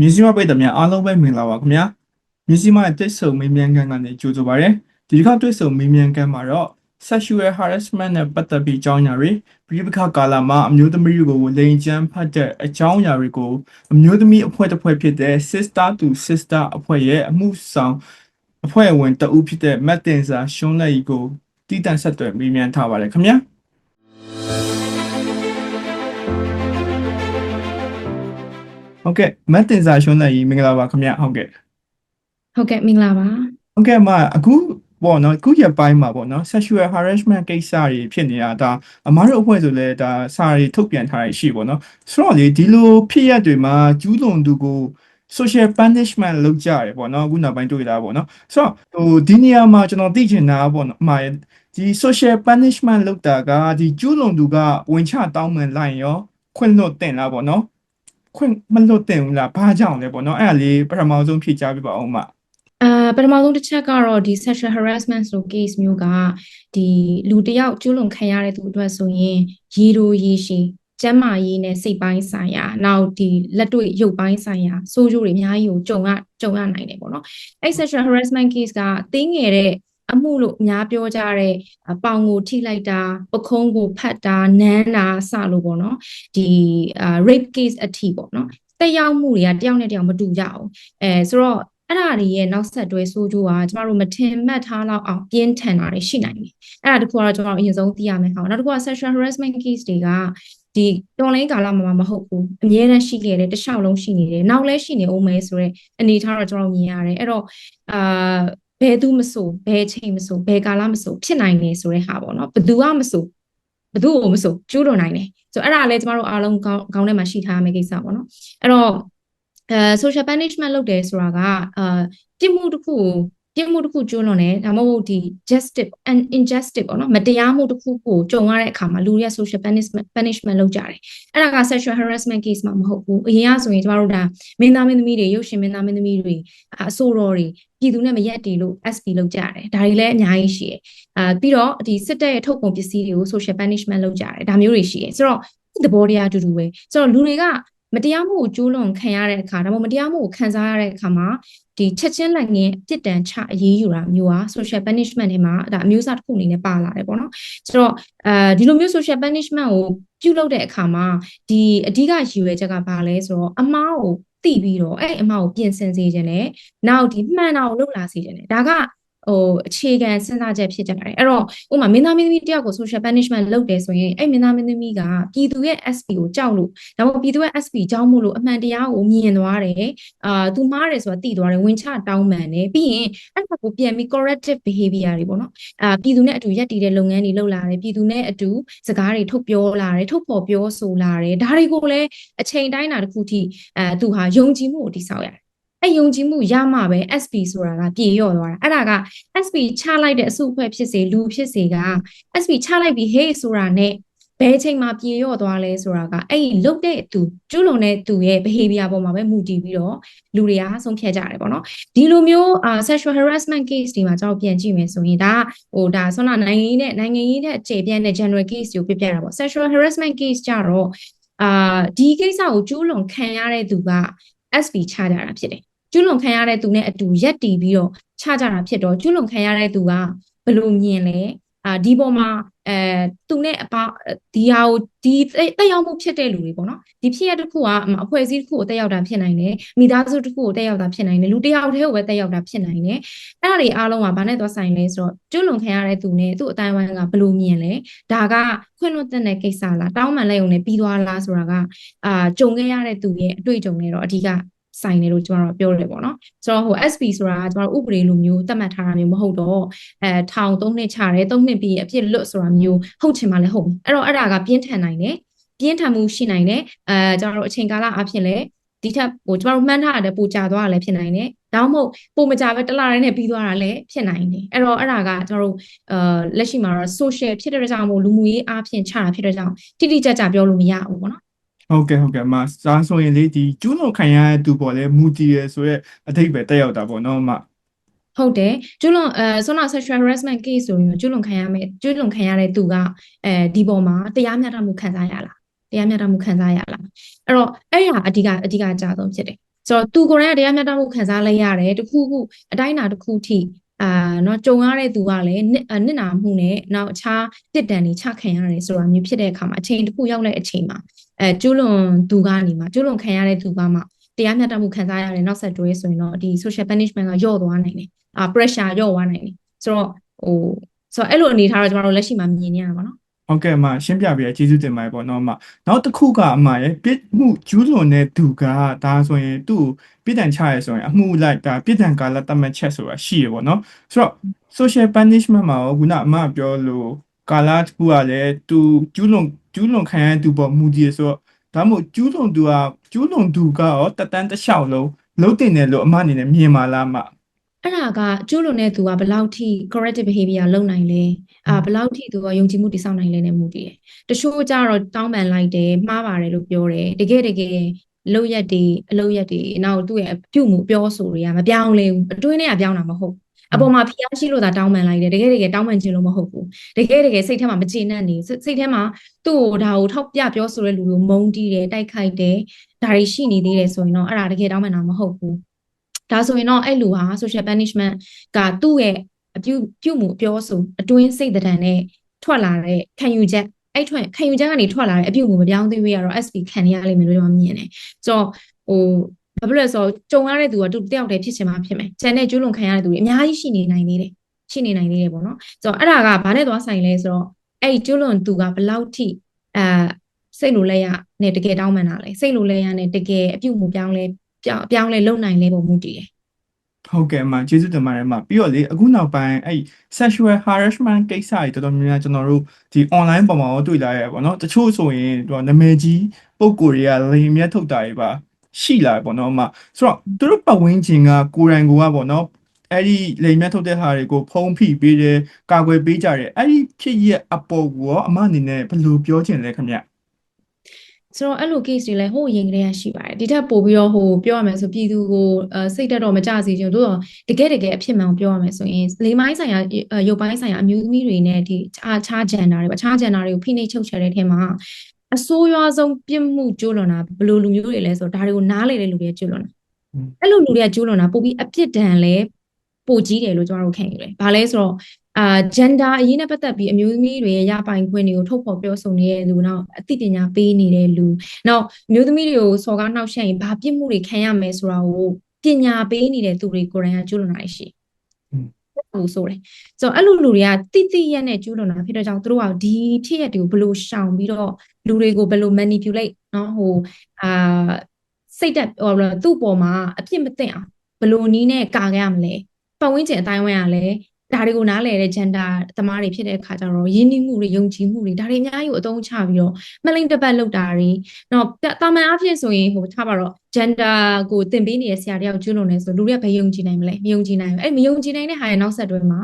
မြစီမပိတ်တယ်များအားလုံးပဲမင်္ဂလာပါခင်ဗျာမြစီမရဲ့တက်ဆုံမေးမြန်းခန်းကနေကြိုဆိုပါရစေဒီတစ်ခါတက်ဆုံမေးမြန်းခန်းမှာတော့ sexual harassment နဲ့ပတ်သက်ပြီးအကြောင်းအရာတွေပြည်ပခါကာလမှာအမျိုးသမီးတွေကိုလိန်ချမ်းဖတ်တဲ့အကြောင်းအရာတွေကိုအမျိုးသမီးအဖွဲ့တစ်ဖွဲ့ဖြစ်တဲ့ sister to sister အဖွဲ့ရဲ့အမှုဆောင်အဖွဲ့ဝင်တဦးဖြစ်တဲ့မတ်တင်စာရှွန်းလက်ကြီးကိုတည်တံ့ဆက်သွယ်မေးမြန်းထားပါတယ်ခင်ဗျာ ဟုတ်ကဲ့မတ်တင်စာရှွန်းလက်ကြီးမင်္ဂလာပါခင်ဗျာဟုတ်ကဲ့ဟုတ်ကဲ့မင်္ဂလာပါဟုတ်ကဲ့အမအခုပေါ့နော်အခုရက်ပိုင်းမှာပေါ့နော် sexual harassment ကိစ္စတွေဖြစ်နေတာဒါအမားတို့အဖွဲ့ဆိုလဲဒါစာတွေထုတ်ပြန်ထားရရှိပေါ့နော်ဆိုတော့လေဒီလိုဖြစ်ရက်တွေမှာကျူးလွန်သူကို social punishment လုပ်ကြရတယ်ပေါ့နော်အခုနောက်ပိုင်းတွေ့တာပေါ့နော်ဆိုတော့ဟိုဒီနေရာမှာကျွန်တော်သိချင်တာပေါ့နော်အမရဲ့ဒီ social punishment လုပ်တာကဒီကျူးလွန်သူကဝင်ချတောင်းပန်လိုက်ရင်ရောခွင့်လွတ်တင်လားပေါ့နော် ခွင့်မလွတ်တင်ဘူးလားဘာကြောင့်လဲပေါ့နော်အဲ့ဒါလေးပထမဆုံးဖြေကြားပြပါဦးအမအာပထမဆုံးတစ်ချက်ကတော့ဒီ sexual harassment ဆို case မျိုးကဒီလူတစ်ယောက်ကျူးလွန်ခံရတဲ့သူအတွက်ဆိုရင်ရေတိုရေရှည်ကျန်းမာရေးနဲ့စိတ်ပိုင်းဆိုင်ရာနောက်ဒီလက်တွေ့ရုပ်ပိုင်းဆိုင်ရာဆိုးကျိုးတွေအများကြီးကိုကြုံရကြုံရနိုင်တယ်ပေါ့နော်အဲ့ sexual harassment case ကတင်းငယ်တဲ့ အမှုလို့အများပြောကြတဲ့အပေါင်ကိုထိလိုက်တာပခုံးကိုဖတ်တာနမ်းတာစလို့ပေါ့နော်ဒီအာ rape case အထိပေါ့နော်တက်ရောက်မှုတွေကတယောက်နဲ့တယောက်မတူကြဘူးအဲဆိုတော့အဲ့ဒါတွေရဲ့နောက်ဆက်တွဲဆိုးကျိုးကကျမတို့မထင်မှတ်ထားလောက်အောင်ပြင်းထန်တာတွေရှိနိုင်တယ်။အဲ့ဒါတခုကတော့ကျမတို့အရင်ဆုံးသိရမယ်ဟော။နောက်တစ်ခုက sexual harassment case တွေကဒီတော်လိုင်းကာလမှာမဟုတ်ဘူး။အများနဲ့ရှိခဲ့တယ်တစ်လျှောက်လုံးရှိနေတယ်။နောက်လည်းရှိနေအောင်မဲဆိုတော့အနေထားတော့ကျမတို့မြင်ရတယ်။အဲ့တော့အာ ဘယ်သူမဆိုဘယ်ချိန်မဆိုဘယ်ကာလမဆိုဖြစ်နိုင်တယ်ဆိုတဲ့ဟာပေါ့နော်။ဘယ်သူကမဆိုဘယ်သူ့ကိုမဆိုကျူးလွန်နိုင်တယ်။ဆိုတော့အဲ့ဒါလည်းကျမတို့အားလုံးကောင်းကောင်းထဲမှာရှိထားရမယ့်ကိစ္စပေါ့နော်။အဲ့တော့အဲ social punishment လုပ်တယ်ဆိုတာကအာပြစ်မှုတစ်ခုကို ပြစ်မှုတစ်ခုကျူးလွန်တယ်ဒါမှမဟုတ်ဒီ justice and injustice ပေါ့နော်မတရားမှုတစ်ခုကိုကြုံရတဲ့အခါမှာလူတွေက social punishment punishment လုပ်ကြတယ်အဲ့ဒါက sexual harassment case မှာမဟုတ်ဘူးအရင်ကဆိုရင်ကျမတို့ဒါမင်းသားမင်းသမီးတွေရုပ်ရှင်မင်းသားမင်းသမီးတွေအဆိုးတော်တွေပြည်သူနဲ့မရက်တီလို့ SP လုပ်ကြတယ်ဒါတွေလည်းအများကြီးရှိတယ်အာပြီးတော့ဒီစစ်တပ်ရဲ့ထုတ်ကုန်ပစ္စည်းတွေကို social punishment လုပ်ကြတယ်ဒါမျိုးတွေရှိတယ်ဆိုတော့သဘောတရားအတူတူပဲဆိုတော့လူတွေကမတရားမှုကိုကျူးလွန်ခံရတဲ့အခါဒါမှမဟုတ်မတရားမှုကိုခံစားရတဲ့အခါမှာ ဒီချက်ချင်းလက်ငင်းပြစ်ဒဏ်ချအရေးယူတာမျိုးဟာ social punishment တွေမှာဒါအမျိုးအစားတစ်ခုအနေနဲ့ပါလာတယ်ပေါ့နော်ဆိုတော့အဲဒီလိုမျိုး social punishment ကိုပြုလုပ်တဲ့အခါမှာဒီအဓိကရည်ရွယ်ချက်ကဘာလဲဆိုတော့အမားကိုသိပြီးတော့အဲ့အမားကိုပြင်ဆင်စေခြင်းနဲ့နောက်ဒီမှန်တာကိုလုပ်လာစေခြင်းနဲ့ဒါက ဟိုအခြေခံစဉ်းစားချက်ဖြစ်ကြတယ်အဲ့တော့ဥပမာမင်းသားမင်းသမီးတယောက်ကို social punishment လုပ်တယ်ဆိုရင်အဲ့မင်းသားမင်းသမီးကပြည်သူရဲ့ SP ကိုကြောက်လို့ဒါမှမဟုတ်ပြည်သူရဲ့ SP ကြောက်မှုလို့အမှန်တရားကိုမြင်သွားတယ်အာသူမှားတယ်ဆိုတာသိသွားတယ်ဝင်ချတောင်းပန်တယ်ပြီးရင်အဲ့ဒါကိုပြန်ပြီး corrective behavior တွေပေါ့နော်အာပြည်သူနဲ့အတူရက်တည်တဲ့လုပ်ငန်းတွေလုပ်လာတယ်ပြည်သူနဲ့အတူစကားတွေထုတ်ပြောလာတယ်ထုတ်ဖော်ပြောဆိုလာတယ်ဒါတွေကိုလည်းအချိန်တိုင်းတာတစ်ခုထိအဲသူဟာယုံကြည်မှုကိုတည်ဆောက်ရတယ် အဲ့ယုံကြည်မှုရမှပဲ SP ဆိုတာကပြေလျော့သွားတာအဲ့ဒါက SP ချလိုက်တဲ့အစုအဖွဲ့ဖြစ်စေလူဖြစ်စေက SP ချလိုက်ပြီး hey ဆိုတာနဲ့ဘယ်ချိန်မှာပြေလျော့သွားလဲဆိုတာကအဲ့ဒီလုတ်တဲ့သူကျူးလွန်တဲ့သူရဲ့ behavior ပေါ်မှာပဲမူတည်ပြီးတော့လူတွေကဆုံးဖြတ်ကြတယ်ပေါ့နော်ဒီလိုမျိုးအာ sexual harassment case တွေမှာကျွန်တော်ပြန်ကြည့်မယ်ဆိုရင်ဒါဟိုဒါဆောနာနိုင်ငံရေးနဲ့နိုင်ငံရေးနဲ့အခြေပြန့်တဲ့ general case ကိုပြပြတာပေါ့ sexual harassment case ကြတော့အာဒီကိစ္စကိုကျူးလွန်ခံရတဲ့သူက SP ချကြတာဖြစ်တယ် ကျွလွန်ခံရတဲ့သူနဲ့အတူရက်တီပြီးတော့ချကြတာဖြစ်တော့ကျွလွန်ခံရတဲ့သူကဘယ်လိုမြင်လဲအာဒီပေါ်မှာအဲသူနဲ့အပဒီဟာကိုဒီတက်ရောက်မှုဖြစ်တဲ့လူတွေပေါ့နော်ဒီဖြစ်ရတစ်ခုကအဖွဲ့အစည်းတစ်ခုကိုတက်ရောက်တာဖြစ်နိုင်တယ်မိသားစုတစ်ခုကိုတက်ရောက်တာဖြစ်နိုင်တယ်လူတစ်ယောက်တည်းကိုပဲတက်ရောက်တာဖြစ်နိုင်တယ်အဲ့ဒါတွေအားလုံးကဘာနဲ့သွားဆိုင်လဲဆိုတော့ကျွလွန်ခံရတဲ့သူနဲ့သူ့အတိုင်းဝိုင်းကဘယ်လိုမြင်လဲဒါကခွင့်လွှတ်တဲ့ကိစ္စလားတောင်းပန်လိုက်ုံနဲ့ပြီးသွားလားဆိုတာကအာကြုံခဲ့ရတဲ့သူရဲ့အတွေ့အကြုံတွေတော့အဓိက ဆိုင်တယ်လို့ကျွန်တော်ပြောတယ်ပေါ့နော်ဆိုတော့ဟို SP ဆိုတာကကျွန်တော်ဥပဒေလိုမျိုးသတ်မှတ်ထားတာမျိုးမဟုတ်တော့အဲထောင်၃နှစ်ချတယ်၃နှစ်ပြီးအပြစ်လွတ်ဆိုတာမျိုးဟုတ်ချင်မှလည်းဟုတ်အဲ့တော့အဲ့ဒါကပြင်းထန်နိုင်တယ်ပြင်းထန်မှုရှိနိုင်တယ်အဲကျွန်တော်တို့အချိန်ကာလအဖြစ်လဲဒီထက်ဟိုကျွန်တော်တို့မှန်းထားတဲ့ပူကြသွားတာလည်းဖြစ်နိုင်တယ်ဒါမှမဟုတ်ပုံမကြပဲတလားရဲနဲ့ပြီးသွားတာလည်းဖြစ်နိုင်တယ်အဲ့တော့အဲ့ဒါကကျွန်တော်တို့အာလက်ရှိမှာတော့ social ဖြစ်တဲ့ကြောင့်မို့လူမှုရေးအားဖြင့်ချတာဖြစ်တဲ့ကြောင့်တိတိကျကျပြောလို့မရဘူးပေါ့နော် ဟုတ်ကဲ့ဟုတ်ကဲ့အမစားဆိုရင်လေဒီကျူးလွန်ခံရတဲ့သူပေါ်လဲမူတည်ရဆိုရက်အထိပ္ပယ်တက်ရောက်တာပေါ့နော်အမ ဟုတ်တယ်ကျွလွန်အဲဆွမ်းနာ sexual harassment case ဆိုရင်ကျွလွန်ခံရမယ်ကျွလွန်ခံရတဲ့သူကအဲဒီပေါ်မှာတရားမျှတမှုခံစားရလားတရားမျှတမှုခံစားရလားအဲ့တော့အဲ့ဟာအဓိကအဓိကအကြဆုံးဖြစ်တယ် ဆိုတော့သူကိုယ်တိုင်ကတရားမျှတမှုခံစားလိုက်ရတယ်တခုခုအတိုင်းအတာတစ်ခုထိအာเนาะကြုံရတဲ့သူကလည်းနစ်အာနစ်နာမှုနဲ့နောက်အခြားတစ်တန်တွေချခံရတယ်ဆိုတာမျိုးဖြစ်တဲ့အခါမှာအချိန်တစ်ခုရောက်တဲ့အချိန်မှာ အဲကျူးလွန်သူကနေမှကျူးလွန်ခံရတဲ့သူကမှတရားမျှတမှုခံစားရတဲ့နောက်ဆက်တွဲဆိုရင်တော့ဒီ social punishment ကညော့သွားနိုင်တယ်အာ pressure ညော့သွားနိုင်တယ်ဆိုတော့ဟိုဆိုတော့အဲ့လိုအနေထားတော့ကျမတို့လက်ရှိမှာမြင်နေရတာပေါ့နော်ဟုတ်ကဲ့အမရှင်းပြပေးရကျေးဇူးတင်ပါတယ်ပေါ့နော်အမနောက်တစ်ခုကအမရဲ့ပြစ်မှုကျူးလွန်တဲ့သူကဒါဆိုရင်သူ့ကိုပြစ်ဒဏ်ချရဲဆိုရင်အမှုလိုက်ဒါပြစ်ဒဏ်ကာလသတ်မှတ်ချက်ဆိုတာရှိရပေါ့နော်ဆိုတော့ social punishment မှာရောခုနအမပြောလို့ကာလတစ်ခုကလည်းသူကျူးလွန် ကျူးလွန်ခံရတဲ့သူပေါ်မူတည်ဆိုတော့ဒါမှမဟုတ်ကျူးလွန်သူကကျူးလွန်သူကရောတတန်းတစ်လျှောက်လုံးလုံးတင်တယ်လို့အမအနေနဲ့မြင်ပါလားအမအဲ့ဒါကကျိုးလွန်တဲ့သူကဘယ်လောက်ထိ corrective behavior လုပ်နိုင်လဲအာဘယ်လောက်ထိသူကယုံကြည်မှုတည်ဆောက်နိုင်လဲနဲ့မူတည်တယ်တချို့ကြတော့တောင်းပန်လိုက်တယ်မှားပါတယ်လို့ပြောတယ်တကယ်တကယ်လုပ်ရက်တွေအလုပ်ရက်တွေနောက်သူ့ရဲ့အပြုတ်မှုအပြောဆိုတွေကမပြောင်းလဲဘူးအတွင်းထဲကပြောင်းတာမဟုတ် အပေါ်မှာဖိအားရှိလို့သာတောင်းပန်လိုက်တယ်တကယ်တကယ်တောင်းပန်ခြင်းလို့မဟုတ်ဘူးတကယ်တကယ်စိတ်ထဲမှာမကျေနပ်နေစိတ်စိတ်ထဲမှာသူ့ကိုဒါကိုထောက်ပြပြောဆိုတဲ့လူကိုမုန်းတီးတယ်တိုက်ခိုက်တယ်ဒါတွေရှိနေသေးတယ်ဆိုရင်တော့အဲ့ဒါတကယ်တောင်းပန်တာမဟုတ်ဘူးဒါဆိုရင်တော့အဲ့လူဟာ social punishment ကသူ့ရဲ့အပြုပြုမှုအပြောဆိုအတွင်းစိတ်တံနဲ့ထွက်လာတဲ့ခံယူချက်အဲ့ထွက်ခံယူချက်ကနေထွက်လာတဲ့အပြုမှုမပြောင်းသေးဘူးရတော့ SP ခံရလိမ့်မယ်လို့ကျွန်တော်မြင်တယ်ဆိုတော့ဟို ဘာဖြစ်လဲဆိုတော့ကြုံရတဲ့သူကသူတယောက်တည်းဖြစ်ချင်မှဖြစ်မယ်ကျန်တဲ့ကျူးလွန်ခံရတဲ့သူတွေအများကြီးရှိနေနိုင်သေးတယ်ရှိနေနိုင်သေးတယ်ပေါ့နော်ဆိုတော့အဲ့ဒါကဘာနဲ့သွားဆိုင်လဲဆိုတော့အဲ့ဒီကျူးလွန်သူကဘယ်လောက်ထိအဲစိတ်လိုလဲရနဲ့တကယ်တောင်းပန်တာလဲစိတ်လိုလဲရနဲ့တကယ်အပြုမှုပြောင်းလဲပြောင်းပြောင်းလဲလုံနိုင်လဲပုံမူတည်တယ်ဟုတ်ကဲ့အမကျေးဇူးတင်ပါတယ်အမပြီးတော့လေအခုနောက်ပိုင်းအဲ့ sexual harassment ကိစ္စတွေတော်တော်များများကျွန်တော်တို့ဒီ online ပေါ်မှာရောတွေ့လာရပေါ့နော်တချို့ဆိုရင်သူကနာမည်ကြီးပုံကိုယ်တွေကလိမ်မြတ်ထုတ်တာတွေပါ ရှိလာပေါ့နော်အမဆိုတော့သူတို့ပတ်ဝန်းကျင်ကကိုယ်တိုင်ကိုကပေါ့နော်အဲ့ဒီလိမ်မြတ်ထုတ်တဲ့ဟာတွေကိုဖုံးဖိပေးတယ်ကာကွယ်ပေးကြတယ်အဲ့ဒီဖြစ်ရဲ့အပေါ်ကိုရောအမအနေနဲ့ဘယ်လိုပြောချင်လဲခင်ဗျဆိုတော့အဲ့လို case တွေလည်းဟိုရင်ကလေးရရှိပါတယ်ဒီထက်ပိုပြီးတော့ဟိုပြောရမယ်ဆိုပြည်သူကိုအဲစိတ်တက်တော့မကြစေချင်တို့တော့တကယ်တကယ်အဖြစ်မှန်ကိုပြောရမယ်ဆိုရင်လေမိုင်းဆိုင်ရာအဲရုပ်ပိုင်းဆိုင်ရာအမျိုးသမီးတွေနဲ့ဒီအခြားခြားဂျန်နာတွေအခြားဂျန်နာတွေကိုဖိနှိပ်ချုပ်ချယ်တဲ့ထဲမှာ အဆိုးရွားဆုံးပြစ်မှုကျူးလွန်တာဘယ်လိုလူမျိုးတွေလဲဆိုတော့ဒါတွေကိုနားလေတဲ့လူတွေကျူးလွန်တာအဲ့လိုလူတွေကကျူးလွန်တာပိုပြီးအပြစ်ဒဏ်လဲပိုကြီးတယ်လို့ကျွန်တော်တို့ခံယူတယ်။ဘာလဲဆိုတော့အာ gender အရေးနဲ့ပတ်သက်ပြီးအမျိုးသမီးတွေရဲ့ရပိုင်ခွင့်တွေကိုထုတ်ဖော်ပြောဆိုနေတဲ့လူနောက်အသိပညာပေးနေတဲ့လူနောက်မျိုးသမီးတွေကိုစော်ကားနှောက်ယှက်ရင်ဘာပြစ်မှုတွေခံရမယ်ဆိုတာကိုပညာပေးနေတဲ့သူတွေကိုယ်တိုင်ကကျူးလွန်တာရှိ ဟိုဆိုတယ်ဆိုတော့အဲ့လိုလူတွေကတိတိရက်နဲ့ကျူးလွန်တာဖြစ်တဲ့ကြောင့်သူတို့ကဒီဖြစ်ရက်တွေကိုဘယ်လိုရှောင်ပြီးတော့လူတွေကိုဘယ်လို manipulate เนาะဟိုအာစိတ်တက်ဟိုသူ့ပေါ်မှာအပြစ်မသိအောင်ဘယ်လိုနည်းနဲ့ကာခဲ့ရမလဲပတ်ဝန်းကျင်အတိုင်းဝိုင်းကလည်း ဒါတွေကိုနားလည်တဲ့ gender သမားတွေဖြစ်တဲ့အခါကျတော့ယဉ်ကျေးမှုတွေယုံကြည်မှုတွေဒါတွေအများကြီးကိုအသုံးချပြီးတော့မလိမ့်တပတ်လောက်တာတွေတော့တာမန်အဖြစ်ဆိုရင်ဟိုထားပါတော့ gender ကိုသင်ပေးနေတဲ့ဆရာတယောက်ကျွလွန်နေဆိုလူတွေကဘယ်ယုံကြည်နိုင်မလဲမယုံကြည်နိုင်ဘူးအဲ့မယုံကြည်နိုင်တဲ့ဟာရဲ့နောက်ဆက်တွဲမှာ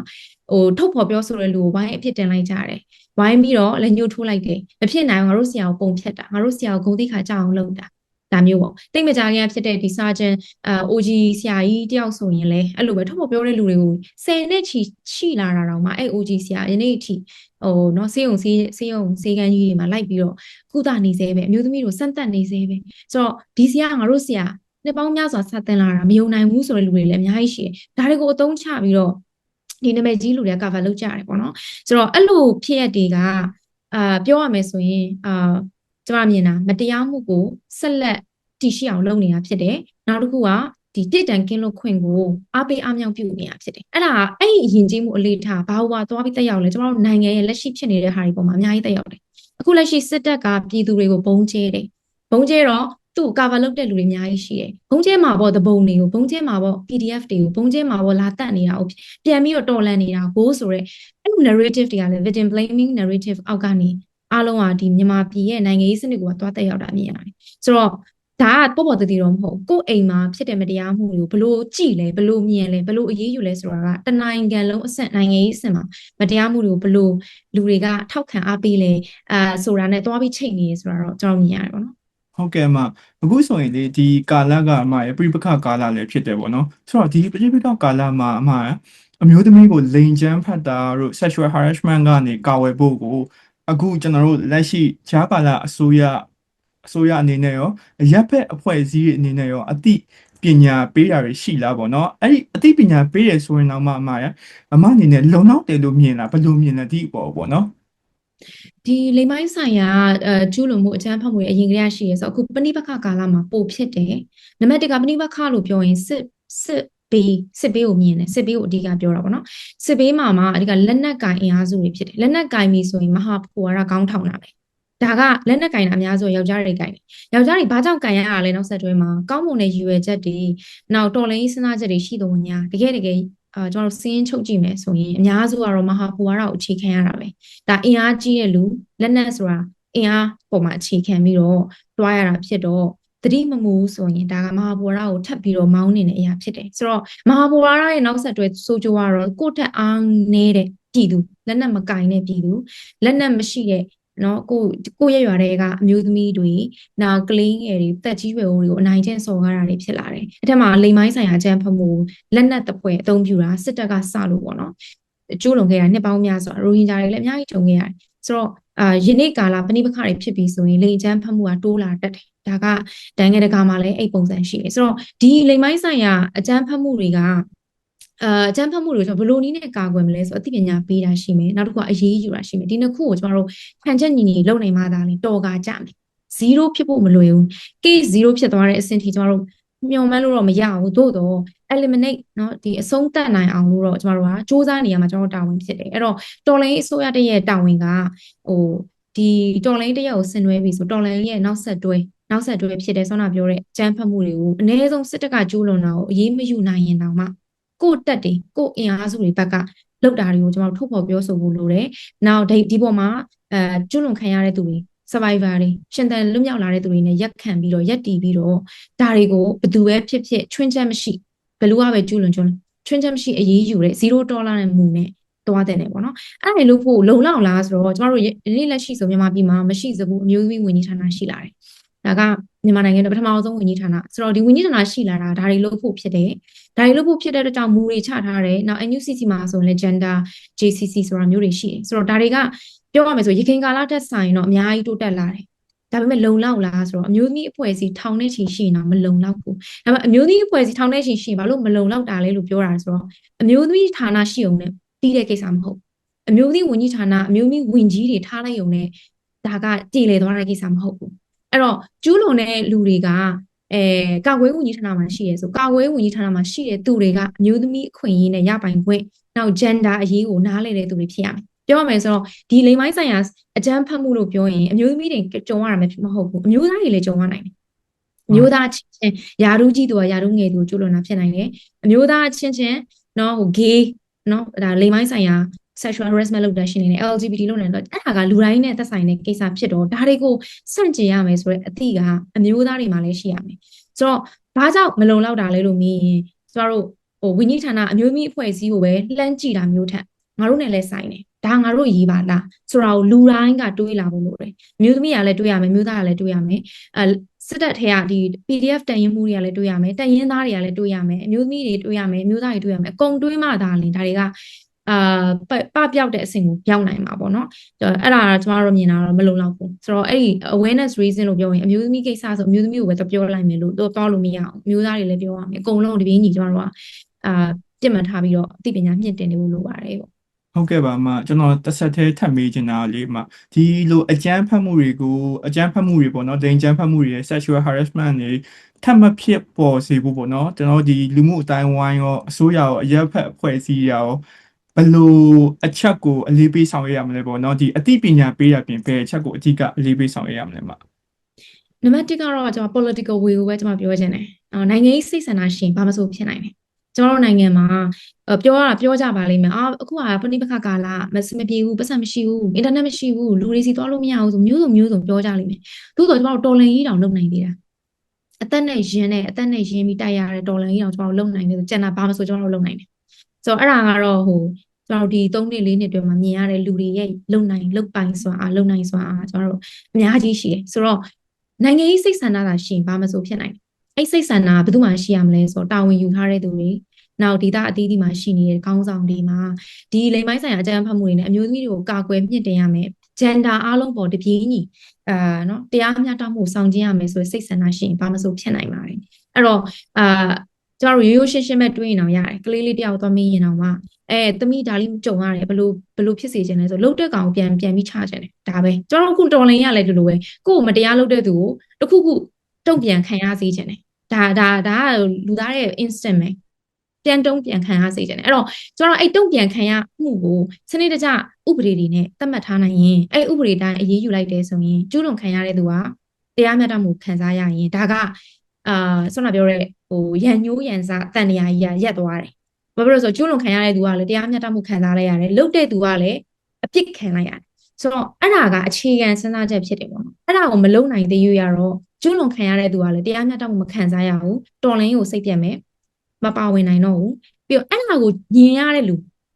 ဟိုထုတ်ဖော်ပြောဆိုတဲ့လူကိုဝိုင်းအဖြစ်တင်လိုက်ကြတယ်ဝိုင်းပြီးတော့လက်ညှိုးထိုးလိုက်တယ်မဖြစ်နိုင်ဘူးငါတို့ဆရာကိုပုံဖြတ်တာငါတို့ဆရာကိုဂုဏ်သိက္ခာကြအောင်လုပ်တာ ဒါမျိုးပေါ့တိတ်မကြခင်ဖြစ်တဲ့ဒီစာချင်အာ OG ဆရာကြီးတယောက်ဆိုရင်လည်းအဲ့လိုပဲထုတ်ဖို့ပြောတဲ့လူတွေကို10နဲ့ချီရှိလာတာတော့မှအဲ့ OG ဆရာယနေ့အထိဟိုနော်ဆေးရုံဆေးဆေးရုံဆေးကန်းကြီးတွေမှာလိုက်ပြီးတော့ကုသနေသေးပဲအမျိုးသမီးတို့စမ်းတက်နေသေးပဲဆိုတော့ဒီဆရာကငါတို့ဆရာနှစ်ပေါင်းများစွာဆက်တင်လာတာမယုံနိုင်ဘူးဆိုတဲ့လူတွေလည်းအများကြီးရှိတယ်ဒါတွေကိုအသုံးချပြီးတော့ဒီနာမည်ကြီးလူတွေက cover လုပ်ကြရတယ်ပေါ့နော်ဆိုတော့အဲ့လိုဖြစ်ရတဲ့ကအာပြောရမယ်ဆိုရင်အာ ကျမမြင်တာမတရားမှုကိုဆက်လက်တည်ရှိအောင်လုပ်နေတာဖြစ်တယ်နောက်တစ်ခုကဒီတစ်တန်ကင်းလို့ခွင့်ကိုအားပေးအားမြောက်ပြုနေတာဖြစ်တယ်အဲ့ဒါအဲ့ဒီအရင်ကြီးမှုအလေးထားဘာဟိုပါသွားပြီးတက်ရောက်လဲကျမတို့နိုင်ငံရဲ့လက်ရှိဖြစ်နေတဲ့ဟာတွေပေါ်မှာအများကြီးတက်ရောက်တယ်အခုလက်ရှိစစ်တပ်ကပြည်သူတွေကိုဘုံကျဲတယ်ဘုံကျဲတော့သူ့ကို cover လုပ်တဲ့လူတွေအများကြီးရှိတယ်ဘုံကျဲမှာပေါ့တပုံတွေကိုဘုံကျဲမှာပေါ့ PDF တွေကိုဘုံကျဲမှာပေါ့လာတက်နေတာကိုပြန်ပြီးတော့တော်လန်နေတာကိုဆိုရဲအဲ့လို narrative တွေကလည်း victim blaming narrative အောက်ကနေ အားလုံးကဒီမြန်မာပြည်ရဲ့နိုင်ငံရေးစနစ်ကိုသွားတက်ရောက်တာမြင်ရတယ်ဆိုတော့ဒါကပေါ့ပေါ့တည်တည်တော့မဟုတ်ကိုယ့်အိမ်မှာဖြစ်တဲ့မတရားမှုတွေကိုဘလို့ကြည်လဲဘလို့မြင်လဲဘလို့အရေးယူလဲဆိုတာကတနိုင်ငံလုံးအဆင့်နိုင်ငံရေးအဆင့်မှာမတရားမှုတွေကိုဘလို့လူတွေကထောက်ခံအားပေးလဲအာဆိုတာနဲ့တွားပြီးချိန်နေရဆိုတာတော့ကျွန်တော်မြင်ရတယ်ပေါ့နော်ဟုတ်ကဲ့အမအခုဆိုရင်လေဒီကာလကအမရဲ့ပြိပခကာလလည်းဖြစ်တယ်ပေါ့နော်ဆိုတော့ဒီပြိပခကာလမှာအမအမျိုးသမီးကိုလိန်ချမ်းဖတ်တာတို့ sexual harassment ကနေကာဝယ်ဖို့ကို အခုကျွန်တော်တို့လက်ရှိဂျာကာလာအစိုးရအစိုးရအနေနဲ့ရောရပ်ဖက်အဖွဲ့အစည်းတွေအနေနဲ့ရောအတိပညာပေးတာတွေရှိလားပေါ့နော်အဲ့ဒီအသိပညာပေးရဆိုရင်တော့မှအမရအမအနေနဲ့လုံလောက်တယ်လို့မြင်လားဘယ်လိုမြင်လဲဒီအပေါ်ပေါ့နော်ဒီလိမ်မိုင်းဆိုင်ရာအဲကျူးလွန်မှုအကြမ်းဖက်မှုတွေအရင်ကတည်းကရှိရဆိုအခုပဏိပခကာလမှာပိုဖြစ်တယ်နံပါတ်1ကပဏိပခလို့ပြောရင်စစ်စစ် ဘေးစစ်ဘေးကိုမြင်တယ်စစ်ဘေးကိုအဓိကပြောတာပေါ့နော်စစ်ဘေးမှာမှာအဓိကလက်နက်ကင်အင်အားစုတွေဖြစ်တယ်လက်နက်ကင်ပြီဆိုရင်မဟာပူဝါဒကောင်းထောင်တာပဲဒါကလက်နက်ကင်တာအများစုယောက်ျားတွေကင်တယ်ယောက်ျားတွေဘာကြောင့်ကင်ရတာလဲနောက်ဆက်တွဲမှာကောင်းမွန်တဲ့ရည်ရွယ်ချက်တွေနောက်တော်လိုင်းစဉ်းစားချက်တွေရှိတော့ညာတကယ်တကယ်အာကျွန်တော်တို့စင်းချုပ်ကြည့်မယ်ဆိုရင်အများစုကတော့မဟာပူဝါဒကိုအခြေခံရတာပဲဒါအင်အားကြီးတဲ့လူလက်နက်ဆိုတာအင်အားပေါ်မှာအခြေခံပြီးတော့တွားရတာဖြစ်တော့ သတိမမူဆိုရင်ဒါကမဟာပူဝါဒကိုထပ်ပြီးတော့မောင်းနေတဲ့အရာဖြစ်တယ်ဆိုတော့မဟာပူဝါဒရဲ့နောက်ဆက်တွဲဆိုကြကတော့ကိုယ့်ထက်အားနေတဲ့ပြည်သူလက်နက်မကင်တဲ့ပြည်သူလက်နက်မရှိတဲ့နော်ကိုကိုရဲ့ရွာတွေကအမျိုးသမီးတွေနောက်ကလေးငယ်တွေတက်ကြီးရွယ်အိုတွေကိုအနိုင်ကျင့်စော်ကားတာတွေဖြစ်လာတယ်အထက်မှာလိမ်မိုင်းဆိုင်ရာအကြမ်းဖက်မှုလက်နက်တပွဲအသုံးပြုတာစစ်တပ်ကစလို့ပေါ့နော်ကျိုးလွန်ခဲ့တာနှစ်ပေါင်းများစွာရိုဟင်ဂျာတွေလည်းအများကြီးကြုံခဲ့ရတယ်ဆိုတော့အာယနေ့ကာလပဏိပခတွေဖြစ်ပြီးဆိုရင်လိမ်အကြမ်းဖက်မှုကတိုးလာတတ်တယ် ဒါကတန်ငယ်တကာမှာလည်းအဲ့ပုံစံရှိတယ်ဆိုတော့ဒီလိမ်မိုင်းဆိုင်ရာအကြမ်းဖက်မှုတွေကအာအကြမ်းဖက်မှုတွေဆိုဘယ်လိုနည်းနဲ့ကာကွယ်မလဲဆိုအသိပညာပေးတာရှိမယ်နောက်တစ်ခုကအရေးယူတာရှိမယ်ဒီနှစ်ခုကိုကျမတို့ခံချက်ညီညီလုပ်နိုင်မှသာလေတော်ကာကြမယ်0ဖြစ်ဖို့မလွယ်ဘူး case 0ဖြစ်သွားတဲ့အဆင့်ထိကျမတို့မျှော်မှန်းလို့တော့မရဘူးသို့တော့ eliminate เนาะဒီအဆုံးသတ်နိုင်အောင်လို့တော့ကျမတို့ကစူးစမ်းနေရမှာကျမတို့တာဝန်ဖြစ်တယ်အဲ့တော့တော်လိုင်းအစိုးရတရဲ့တာဝန်ကဟိုဒီတော်လိုင်းတရက်ကိုဆင်နွှဲပြီဆိုတော်လိုင်းရဲ့နောက်ဆက်တွဲ နောက်ဆက်တွဲဖြစ်တဲ့ဆောနာပြောတဲ့ကြမ်းဖက်မှုတွေကိုအနည်းဆုံးစစ်တပ်ကကျူးလွန်တာကိုအရေးမယူနိုင်ရင်တောင်မှကိုယ့်တက်တွေကိုယ့်အင်အားစုတွေဘက်ကလောက်တာတွေကိုကျွန်တော်ထုတ်ဖော်ပြောဆိုဖို့လိုတယ်။နောက်ဒီဒီပေါ်မှာအဲကျူးလွန်ခံရတဲ့သူတွေ survivor တွေရှင်သန်လွတ်မြောက်လာတဲ့သူတွေနဲ့ရက်ခံပြီးတော့ရက်တီးပြီးတော့ဒါတွေကိုဘယ်သူပဲဖြစ်ဖြစ်ချွင်းချက်မရှိဘယ်လူကပဲကျူးလွန်ကျူးလွန်ချွင်းချက်မရှိအရေးယူတဲ့0ဒေါ်လာနဲ့မူနဲ့သွားတဲ့နေပေါ့နော်အဲ့ဒါလို့ဖို့လုံလောက်လားဆိုတော့ကျမတို့နေ့လက်ရှိဆိုမြန်မာပြည်မှာမရှိစဘူးအမျိုးသမီးဝန်ကြီးဌာနရှိလာတယ် ဒါကမြန်မာနိုင်ငံရဲ့ပထမဆုံးဝန်ကြီးဌာနဆိုတော့ဒီဝန်ကြီးဌာနရှိလာတာဒါတွေလုပ်ဖို့ဖြစ်တယ်ဒါတွေလုပ်ဖို့ဖြစ်တဲ့အတွက်ကြောင့်မူတွေချထားတယ်နောက် NUCC မှာဆိုရင်လည်း gender JCC ဆိုတာမျိုးတွေရှိတယ်ဆိုတော့ဒါတွေကပြောရမယ်ဆိုရခိုင်ကာလတက်ဆိုင်တော့အများကြီးတိုးတက်လာတယ်ဒါပေမဲ့လုံလောက်လားဆိုတော့အမျိုးသမီးအဖွဲ့အစည်းထောင်နဲ့ချီရှိရင်တော့မလုံလောက်ဘူး။ဒါပေမဲ့အမျိုးသမီးအဖွဲ့အစည်းထောင်နဲ့ချီရှိရင်ဘာလို့မလုံလောက်တာလဲလို့ပြောတာဆိုတော့အမျိုးသမီးဌာနရှိုံနဲ့ပြီးတဲ့ကိစ္စမဟုတ်ဘူး။အမျိုးသမီးဝန်ကြီးဌာနအမျိုးသမီးဝန်ကြီးတွေထားလိုက်ုံနဲ့ဒါကတည်လေသွားတဲ့ကိစ္စမဟုတ်ဘူး။ အဲ့တော့ကျူးလွန်တဲ့လူတွေကအဲကာကွယ်ဝန်ကြီးဌာနမှာရှိရဲဆိုကာကွယ်ဝန်ကြီးဌာနမှာရှိတဲ့သူတွေကအမျိုးသမီးအခွင့်အရေးနဲ့ရပိုင်ခွင့်နောက် gender အရေးကိုနားလည်တဲ့သူတွေဖြစ်ရမယ်။ပြောရမယ်ဆိုတော့ဒီလိမ်မိုင်းဆိုင်ရာအကြမ်းဖက်မှုလို့ပြောရင်အမျိုးသမီးတွေကြုံရတာမဟုတ်ဘူးအမျိုးသားတွေလည်းကြုံရနိုင်တယ်အမျိုးသားချင်းချင်းယာရုကြီးသူကယာရုငယ်သူကျุလွန်တာဖြစ်နိုင်တယ်အမျိုးသားချင်းချင်းနော်ဟို gay နော်ဒါလိမ်မိုင်းဆိုင်ရာ sexual harassment လုပ်တဲ့ရှင်နေတယ် LGBT လုပ်နေတော့အဲ့ဒါကလူတိုင်းနဲ့သက်ဆိုင်တဲ့ကိစ္စဖြစ်တော့ဒါတွေကိုစန့်ကျင်ရမယ်ဆိုတဲ့အသည့်ကအမျိုးသားတွေမှာလည်းရှိရမယ်ဆိုတော့ဘာကြောင့်မလုံလောက်တာလဲလို့မြင်ရင်ကျတို့ဟိုဝိနည်းဌာနအမျိုးသမီးအဖွဲ့အစည်းကိုပဲလှမ်းကြည့်တာမျိုးထက်ငါတို့နဲ့လည်းဆိုင်တယ်ဒါငါတို့ရေးပါလားဆိုတာကိုလူတိုင်းကတွေးလာဖို့လိုတယ်မျိုးသမီးကလည်းတွေးရမယ်မျိုးသားကလည်းတွေးရမယ်အဲစစ်တပ်ထဲကဒီ PDF တန်ရင်မှုတွေကလည်းတွေးရမယ်တန်ရင်သားတွေကလည်းတွေးရမယ်အမျိုးသမီးတွေတွေးရမယ်မျိုးသားတွေတွေးရမယ်အကုန်တွေးမှသာလင်ဒါတွေက အာပပြောက်တဲ့အဆင့်ကိုရောက်နိုင်မှာပေါ့နော်အဲ့ဒါတော့ကျမတို့မြင်တာတော့မလုံလောက်ဘူးဆိုတော့အဲ့ဒီ awareness reason လို့ပြောရင်အမျိုးသမီးကိစ္စဆိုအမျိုးသမီးကိုပဲပြောလိုက်မယ်လို့တော့လို့မရအောင်အမျိုးသားတွေလည်းပြောရမယ်အကုန်လုံးတပြင်းညီကျမတို့ကအာပြစ်မှတ်ထားပြီးတော့အသိပညာမြင့်တင်နေဖို့လိုပါတယ်ပေါ့ဟုတ်ကဲ့ပါအမကျွန်တော်တစ်ဆက်တည်းထပ်မေးချင်တာလေးအမဒီလိုအကြမ်းဖက်မှုတွေကိုအကြမ်းဖက်မှုတွေပေါ့နော်ဒိန်အကြမ်းဖက်မှုတွေရဲ့ sexual harassment တွေထပ်မဖြစ်ပေါ်စေဖို့ပေါ့နော်ကျွန်တော်ဒီလူမှုအတိုင်းဝိုင်းရောအစိုးရရောအရက်ဖက်အဖွဲ့အစည်းရော ဘယ်လိုအချက်ကိုအလေးပေးဆောင်ရွက်ရမလဲပေါ့နော်ဒီအသိပညာပေးရပြင်ဘယ်အချက်ကိုအကြီးကအလေးပေးဆောင်ရွက်ရမလဲမနံပါတ်1ကတော့ကျွန်မ political will ကိုပဲကျွန်မပြောချင်တယ်။အော်နိုင်ငံရေးစိတ်ဆန္ဒရှင်ဘာမဆိုဖြစ်နိုင်တယ်။ကျွန်တော်တို့နိုင်ငံမှာပြောရတာပြောကြပါလိမ့်မယ်။အာအခုကပဏိပခကာလမစမပြေဘူးပတ်စံမရှိဘူးအင်တာနက်မရှိဘူးလူတွေစီသွားလို့မရဘူးဆိုမျိုးစုံမျိုးစုံပြောကြလိမ့်မယ်။သို့တော့ကျွန်တော်တို့တော်လန်ကြီးတောင်လုပ်နိုင်သေးတာ။အသက်နဲ့ရင်းနဲ့အသက်နဲ့ရင်းပြီးတိုက်ရတဲ့တော်လန်ကြီးတောင်ကျွန်တော်တို့လုပ်နိုင်တယ်ဆိုကျန်တာဘာမဆိုကျွန်တော်တို့လုပ်နိုင်တယ်။ ဆိုတော့အဲ့ဒါကတော့ဟိုကျွန်တော်ဒီ3နှစ်4နှစ်တွင်မှာမြင်ရတဲ့လူတွေရဲ့လုံနိုင်လုံပိုင်စွာအားလုံနိုင်စွာအားကျွန်တော်တို့အများကြီးရှိတယ်ဆိုတော့နိုင်ငံရေးစိတ်ဆန္ဒသာရှိရင်ဘာမဆိုဖြစ်နိုင်တယ်အဲ့စိတ်ဆန္ဒကဘယ်သူမှရှိရမလဲဆိုတော့တာဝန်ယူထားတဲ့သူတွေနောက်ဒေတာအသီးသီးမှာရှိနေတဲ့ခေါင်းဆောင်တွေမှာဒီလိမ်မိုင်းဆိုင်ရာအကြမ်းဖက်မှုတွေနဲ့အမျိုးသမီးတွေကိုကာကွယ်မြင့်တင်ရမယ် gender အားလုံးပေါ်တပြေးညီအာနော်တရားမျှတမှုဆောင်ကျင်းရမယ်ဆိုတဲ့စိတ်ဆန္ဒရှိရင်ဘာမဆိုဖြစ်နိုင်ပါတယ်အဲ့တော့အာ ကျမတို့ရိုးရိုးရှင်းရှင်းပဲတွေးရင်တော့ရတယ်ကလေးလေးတယောက်သွားမင်းရင်တော့မှအဲသမီးဒါလေးကြုံရတယ်ဘလို့ဘလို့ဖြစ်စေချင်လဲဆိုလှုပ်တဲ့ကောင်ကိုပြန်ပြန်ပြီးချချင်တယ်ဒါပဲကျမတို့အခုတော်လင်ရလဲဒီလိုပဲကိုယ်ကိုမတရားလုပ်တဲ့သူကိုတစ်ခုခုတုံ့ပြန်ခံရစေချင်တယ်ဒါဒါဒါကလူသားရဲ့ instant ပဲပြန်တုံ့ပြန်ခံရစေချင်တယ်အဲ့တော့ကျမတို့အဲ့တုံ့ပြန်ခံရမှုကိုစနစ်တကျဥပဒေတွေနဲ့သတ်မှတ်ထားနိုင်ရင်အဲ့ဥပဒေတိုင်းအရေးယူလိုက်တယ်ဆိုရင်ကျူးလွန်ခံရတဲ့သူကတရားမျှတမှုခံစားရရင်ဒါက အာဆွမ်းနာပြောတဲ့ဟိုရန်ညိုးရန်စားတန်တရားကြီးကရက်သွားတယ်။ဘာဖြစ်လို့လဲဆိုတော့ကျူးလွန်ခံရတဲ့သူကလည်းတရားမျှတမှုခံစားလိုက်ရတယ်။လုပ်တဲ့သူကလည်းအပြစ်ခံလိုက်ရတယ်။ဆိုတော့အဲ့ဒါကအခြေခံစဉ်းစားချက်ဖြစ်တယ်ပေါ့နော်။အဲ့ဒါကိုမလုံနိုင်သေးရရတော့ကျူးလွန်ခံရတဲ့သူကလည်းတရားမျှတမှုမခံစားရဘူး။တော်လင်းကိုစိတ်ပြတ်မယ်။မပါဝင်နိုင်တော့ဘူး။ပြီးတော့အဲ့ဒါကိုမြင်ရတဲ့လူ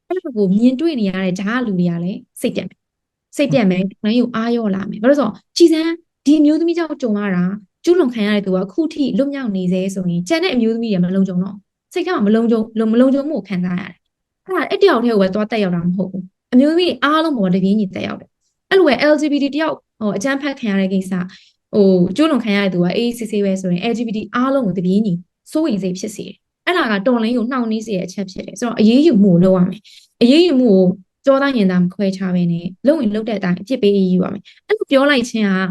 အဲ့ဒါကိုမြင်တွေ့နေရတဲ့ဂျားလူတွေကလည်းစိတ်ပြတ်မယ်။စိတ်ပြတ်မယ်။တော်လင်းကိုအားရောလာမယ်။ဘာလို့လဲဆိုတော့ကြည်စမ်းဒီအမျိုးသမီးကြောင့်ကြုံရတာ ကျူးလွန်ခံရတဲ့သူကအခုထိလွတ်မြောက်နေသေးဆိုရင်ကျန်တဲ့အမျိုးသမီးတွေမလုံခြုံတော့စိတ်ကမလုံခြုံမလုံခြုံမှုကိုခံစားရတယ်။အဲ့ဒါအဲ့တယောက်တည်းကိုပဲသွားတက်ရောက်တာမဟုတ်ဘူး။အမျိုးသမီးတွေအားလုံးပေါ်တပြင်းညီတက်ရောက်တယ်။အဲ့လိုပဲ LGBT တယောက်ဟိုအကြမ်းဖက်ခံရတဲ့ကိစ္စဟိုကျူးလွန်ခံရတဲ့သူကအေးစစ်စစ်ပဲဆိုရင် LGBT အားလုံးကိုတပြင်းညီစိုးရိမ်စိတ်ဖြစ်စေတယ်။အဲ့ဒါကတော်လင်းကိုနှောင့်နှေးစေတဲ့အချက်ဖြစ်တယ်။ဆိုတော့အရေးယူမှုကိုလုပ်ရမယ်။အရေးယူမှုကိုကြောသားရင်သားမခွဲခြားပဲနဲ့လုံရင်လုံတဲ့အတိုင်းအပြစ်ပေးရေးယူရမယ်။အဲ့လိုပြောလိုက်ခြင်းဟာ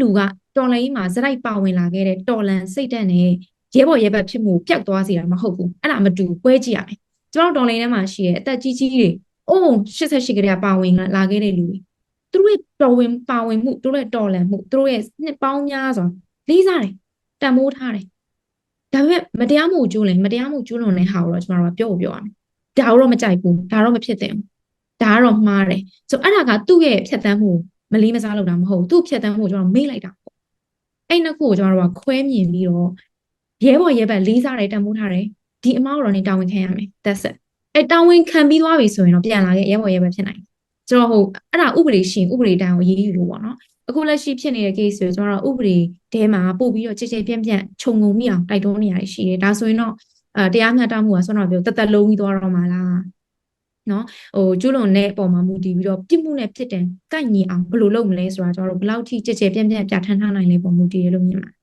လူက တော်လိုင်းမှာဇရိုက်ပါဝင်လာခဲ့တဲ့တော်လန်စိတ်တက်နဲ့ရဲဘော်ရဲဘက်ဖြစ်မှုပျောက်သွားစေတာမဟုတ်ဘူးအဲ့ဒါမတူပွဲကြည့်ရမယ်ကျွန်တော်တော်လိုင်းထဲမှာရှိတဲ့အသက်ကြီးကြီးတွေအိုး88ကလေးကပါဝင်လာခဲ့တဲ့လူတွေသူတို့ရဲ့တော်ဝင်ပါဝင်မှုသူတို့ရဲ့တော်လန်မှုသူတို့ရဲ့နှစ်ပေါင်းများစွာလေးစားတယ်တန်မိုးထားတယ်ဒါပေမဲ့မတရားမှုကျူးလွန်မတရားမှုကျူးလွန်တဲ့ဟာကိုတော့ကျွန်တော်တို့ပြောဖို့ပြောရမယ်ဒါတော့မကြိုက်ဘူးဒါတော့မဖြစ်သင့်ဘူးဒါကတော့မှားတယ်ဆိုအဲ့ဒါကသူ့ရဲ့ဖြတ်သန်းမှုမလေးမစားလုပ်တာမဟုတ်ဘူးသူ့ဖြတ်သန်းမှုကိုကျွန်တော်မေ့လိုက်တာ အဲ့နှစ်ခုကိုကျွန်တော်တို့ကခွဲမြင်ပြီးတော့ရဲဘော်ရဲဘက်လေးစားတယ်တန်ဖိုးထားတယ်ဒီအမောက်တော်နေတာဝန်ခံရမယ် that's it အဲ့တာဝန်ခံပြီးသွားပြီဆိုရင်တော့ပြန်လာခဲ့ရဲဘော်ရဲဘက်ဖြစ်နိုင်တယ်ကျွန်တော်ဟိုအဲ့ဒါဥပဒေရှင်ဥပဒေတိုင်းကိုရေးယူလို့ပေါ့နော်အခုလက်ရှိဖြစ်နေတဲ့ case ကိုကျွန်တော်တို့ဥပဒေထဲမှာပို့ပြီးတော့ကြည်ကြည်ပြန့်ပြန့်ခြုံငုံမိအောင်တိုက်တွန်းနေရရှိတယ်ဒါဆိုရင်တော့အဲတရားမျှတမှုကဆွမ်းတော်ပြောတက်တက်လုံးပြီးသွားတော့မှာလား နော်ဟိုကျူးလွန်တဲ့အပေါ်မှာမူတည်ပြီးတော့ပြစ်မှုနဲ့ဖြစ်တယ်ကိုက်ညီအောင်ဘယ်လိုလုပ်မလဲဆိုတာကျွန်တော်တို့ဘယ်လောက်ထိကြည်ကြည်ပြန့်ပြန့်ပြဋ္ဌာန်းထားနိုင်လဲပုံမူတည်ရလို့မြင်ပါတယ်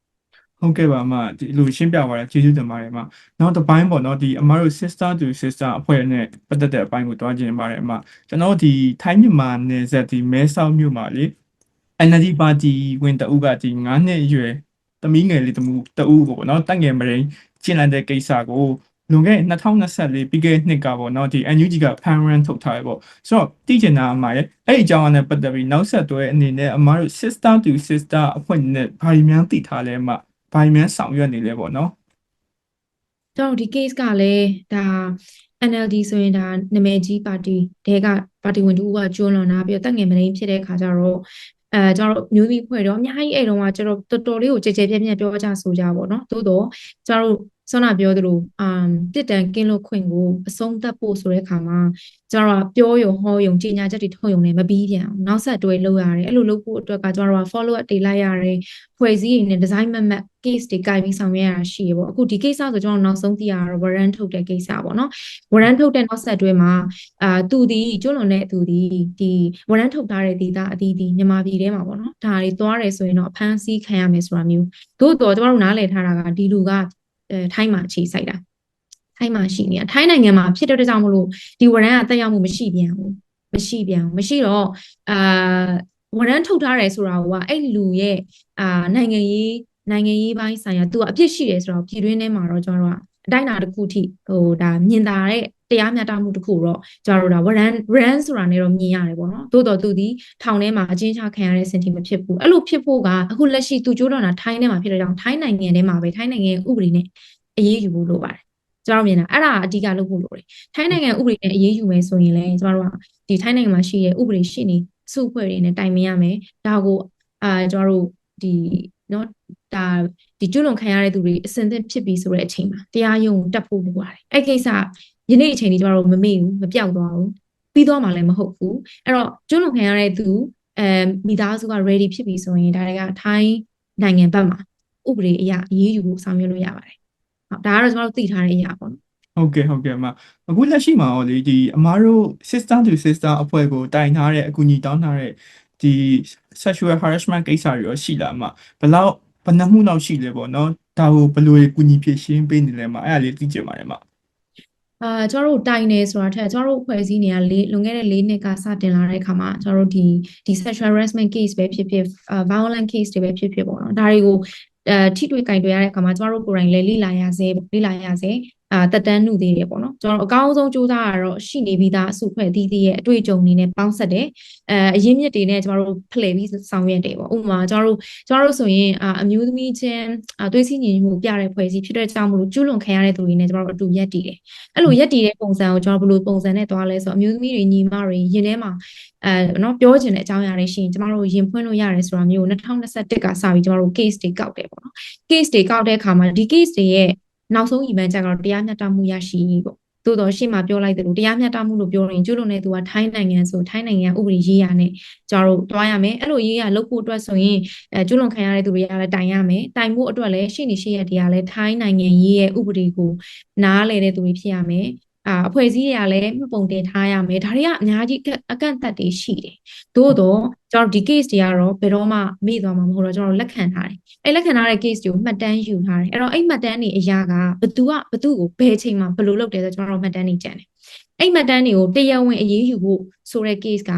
ဟုတ်ကဲ့ပါအမဒီလူရှင်းပြပါရကျေးဇူးတင်ပါတယ်အမနောက်တစ်ပိုင်းပေါ့နော်ဒီအမတို့ sister to sister အဖွဲ့နဲ့ပတ်သက်တဲ့အပိုင်းကိုတွားကျင်ပါတယ်အမကျွန်တော်ဒီထိုင်းမြန်မာနယ်စပ်ဒီမဲဆောက်မြို့မှာလေ NLD ပါတီဝင်တအုပ်ကဒီ9နှစ်အရွယ်သမီးငယ်လေးတမှုတအုပ်ကိုပေါ့နော်တက်ငယ်မရင်းကျင်လာတဲ့ကိစ္စကို လွန်ခဲ့2024ပြီးခဲ့တဲ့နှစ်ကပေါ့နော်ဒီ NUG ကဖန်ရန်ထုတ်ထားရပေါ့ဆိုတော့တည်ကျင်တာအမရဲ့အဲ့ဒီအကြောင်းအရာနဲ့ပတ်သက်ပြီးနောက်ဆက်တွဲအနေနဲ့အမတို့ sister to sister အဖွဲ့နဲ့ဘာတွေများသိထားလဲအမဘာတွေများဆောင်ရွက်နေလဲပေါ့နော်ကျွန်တော်ဒီ case ကလည်းဒါ NLD ဆိုရင်ဒါနာမည်ကြီးပါတီတဲကပါတီဝင်တူကကျွလွန်လာပြီးတော့တက်ငယ်မရင်းဖြစ်တဲ့ခါကျတော့အဲကျွန်တော်တို့မျိုးသမီးဖွဲ့တော့အများကြီးအဲ့တုန်းကကျွန်တော်တော်တော်လေးကိုကြည်ကြဲပြန့်ပြန့်ပြောကြဆိုကြပါတော့သို့တော့ကျွန်တော်တို့ ဆောနာပြောသလိုအမ်တစ်တန်ကင်းလို့ခွင့်ကိုအဆုံးသတ်ဖို့ဆိုတဲ့အခါမှာကျွန်တော်ကပြောယုံဟောယုံကြီးညာချက်တွေထုတ်ယုံနဲ့မပြီးပြန်အောင်နောက်ဆက်တွဲလုပ်ရတယ်အဲ့လိုလုပ်ဖို့အတွက်ကကျွန်တော်က follow up တွေလိုက်ရတယ်ဖွဲ့စည်းရင်းနဲ့ design မတ်မတ် case တွေကြိုက်ပြီးဆောင်ရွက်ရတာရှိရပေါ့အခုဒီ case ဆိုကျွန်တော်နောက်ဆုံးသိရတာ warrant ထုတ်တဲ့ကိစ္စပေါ့နော် warrant ထုတ်တဲ့နောက်ဆက်တွဲမှာအာသူဒီကျွလွန်တဲ့သူဒီဒီ warrant ထုတ်ထားတဲ့ဒေတာအသီးသီးမြန်မာပြည်ထဲမှာပေါ့နော်ဒါတွေသွားတယ်ဆိုရင်တော့အဖမ်းဆီးခံရမယ်ဆိုတာမျိုးသို့တော်ကျွန်တော်တို့နားလည်ထားတာကဒီလူကအဲ ထိုင်းမှာအခြေစိုက်တာထိုင်းမှာရှိနေတာထိုင်းနိုင်ငံမှာဖြစ်တဲ့ကြောင့်မလို့ဒီဝရန်ကတက်ရောက်မှုမရှိပြန်ဘူးမရှိပြန်ဘူးမရှိတော့အာဝရန်ထုတ်ထားတယ်ဆိုတာကအဲ့လူရဲ့အာနိုင်ငံရေးနိုင်ငံရေးပိုင်းဆိုင်ရာသူကအပြစ်ရှိတယ်ဆိုတော့ပြည်တွင်းထဲမှာတော့ကျွန်တော်တို့က အတိုင်းအတာတစ်ခုထိဟိုဒါမြင်သာတဲ့တရားမျှတမှုတစ်ခုတော့ကျွန်တော်တို့ဒါ run run ဆိုတာနဲ့တော့မြင်ရတယ်ပေါ့နော်သို့တော်သူဒီထောင်ထဲမှာအချင်းချခံရတဲ့စင်တီမဖြစ်ဘူးအဲ့လိုဖြစ်ဖို့ကအခုလက်ရှိသူကြိုးတော်တာထိုင်းထဲမှာဖြစ်တဲ့ကြောင့်ထိုင်းနိုင်ငံထဲမှာပဲထိုင်းနိုင်ငံရဲ့ဥပဒေနဲ့အရေးယူဖို့လိုပါတယ်ကျွန်တော်မြင်တာအဲ့ဒါအဓိကလုပ်ဖို့လိုတယ်ထိုင်းနိုင်ငံဥပဒေနဲ့အရေးယူမယ်ဆိုရင်လည်းကျွန်တော်တို့ကဒီထိုင်းနိုင်ငံမှာရှိတဲ့ဥပဒေရှိနေစုဖွဲ့တွေနဲ့တိုင်ပင်ရမယ်ဒါကိုအာကျွန်တော်တို့ဒီနော် ဒါဒီကျွလွန်ခံရတဲ့သူတွေအစင်သင့်ဖြစ်ပြီးဆိုတဲ့အချိန်မှာတရားရုံးကိုတက်ဖို့လိုပါတယ်အဲ့ကိစ္စယနေ့အချိန်ကြီးကျွန်တော်တို့မမေ့ဘူးမပြောက်သွားဘူးပြီးတော့မှလည်းမဟုတ်ဘူးအဲ့တော့ကျွလွန်ခံရတဲ့သူအဲမိသားစုက ready ဖြစ်ပြီဆိုရင်ဒါတွေကထိုင်းနိုင်ငံဘက်မှာဥပဒေအရအရေးယူဖို့ဆောင်ရွက်လို့ရပါတယ်ဟုတ်ဒါကတော့ကျွန်တော်တို့သိထားတဲ့အရာပေါ့နော်ဟုတ်ကဲ့ဟုတ်ကဲ့အမအခုလက်ရှိမှာရောလေဒီအမားတို့ sister to sister အဖွဲ့ကိုတိုင်ထားတဲ့အကူအညီတောင်းထားတဲ့ဒီဒီ sexual harassment ကိစ္စတွေရောရှိလားအမဘယ်လောက် ဘယ်နှမှုလောက်ရှိလဲပေါ့နော်ဒါကိုဘယ်လိုကူညီဖြည့်ရှင်းပေးနေလဲအမအဲ့ဒါလေးသိချင်ပါတယ်အမအာကျမတို့တိုင်နေဆိုတာထက်ကျမတို့ဖွဲ့စည်းနေရလေးလွန်ခဲ့တဲ့၄နှစ်ကစတင်လာတဲ့အခါမှာကျမတို့ဒီဒီ sexual harassment case ပဲဖြစ်ဖြစ်အာ violent case တွေပဲဖြစ်ဖြစ်ပေါ့နော်ဒါတွေကိုအဲထိတွေ့ကင်တွေ့ရတဲ့အခါမှာကျမတို့ကိုယ်တိုင်လည်းလေ့လာရစေလေ့လာရစေ အာတက်တန်းနှုသေးတယ်ပေါ့နော်ကျွန်တော်တို့အကောင်းဆုံးစူးစမ်းရတော့ရှိနေပြီးသားအစုဖွဲ့အသီးသီးရဲ့အတွေ့အကြုံတွေနဲ့ပေါင်းဆက်တယ်အဲအရင်းမြစ်တွေနဲ့ကျမတို့ဖလှယ်ပြီးဆောင်ရွက်တယ်ပေါ့ဥပမာကျမတို့ကျမတို့ဆိုရင်အာအမျိုးသမီးချင်းအာသွေးစည်းညီညွတ်မှုပြတဲ့ဖွဲ့စည်းဖြစ်တဲ့ကြောင့်မလို့ကျူးလွန်ခံရတဲ့သူတွေနဲ့ကျမတို့အတူရက်တည်တယ်အဲ့လိုရက်တည်တဲ့ပုံစံကိုကျွန်တော်ဘယ်လိုပုံစံနဲ့တွားလဲဆိုတော့အမျိုးသမီးတွေညီမတွေရင်ထဲမှာအဲနော်ပြောချင်တဲ့အကြောင်းအရာတွေရှိရင်ကျမတို့ရင်ဖွင့်လို့ရတယ်ဆိုတာမျိုး2021ကစပြီးကျမတို့ case တွေကောက်တယ်ပေါ့နော် case တွေကောက်တဲ့အခါမှာဒီ case တွေရဲ့ နောက်ဆုံး event ကြတော့တရားမျှတမှုရရှိပေါ့သို့တော့ရှေ့မှာပြောလိုက်သလိုတရားမျှတမှုလို့ပြောရင်ကျူးလွန်တဲ့သူကထိုင်းနိုင်ငံဆိုထိုင်းနိုင်ငံဥပဒေရေးရနဲ့ကျတို့တွားရမယ်အဲ့လိုရေးရလုပ်ဖို့အတွက်ဆိုရင်အဲကျူးလွန်ခံရတဲ့သူတွေကလည်းတိုင်ရမယ်တိုင်ဖို့အတွက်လည်းရှေ့နေရှေ့ရတွေကလည်းထိုင်းနိုင်ငံရေးရဲ့ဥပဒေကိုနားလည်တဲ့သူတွေဖြစ်ရမယ် အာအဖွဲ့အစည်းတွေကလည်းမှတ်ပုံတင်ထားရမယ်ဒါတွေကအများကြီးအကန့်အသတ်တွေရှိတယ်သို့တော့ကျွန်တော်ဒီ case တွေကတော့ဘယ်တော့မှမေ့သွားမှာမဟုတ်တော့ကျွန်တော်လက်ခံထားတယ်အဲလက်ခံထားတဲ့ case တွေကိုမှတ်တမ်းယူထားတယ်အဲ့တော့အဲ့မှတ်တမ်းတွေအရာကဘသူကဘသူကိုဘယ်ချိန်မှာဘယ်လိုလုပ်တယ်ဆိုကျွန်တော်မှတ်တမ်းတွေကြံတယ်အဲ့မှတ်တမ်းတွေကိုတရားဝင်အရေးယူဖို့ဆိုတဲ့ case က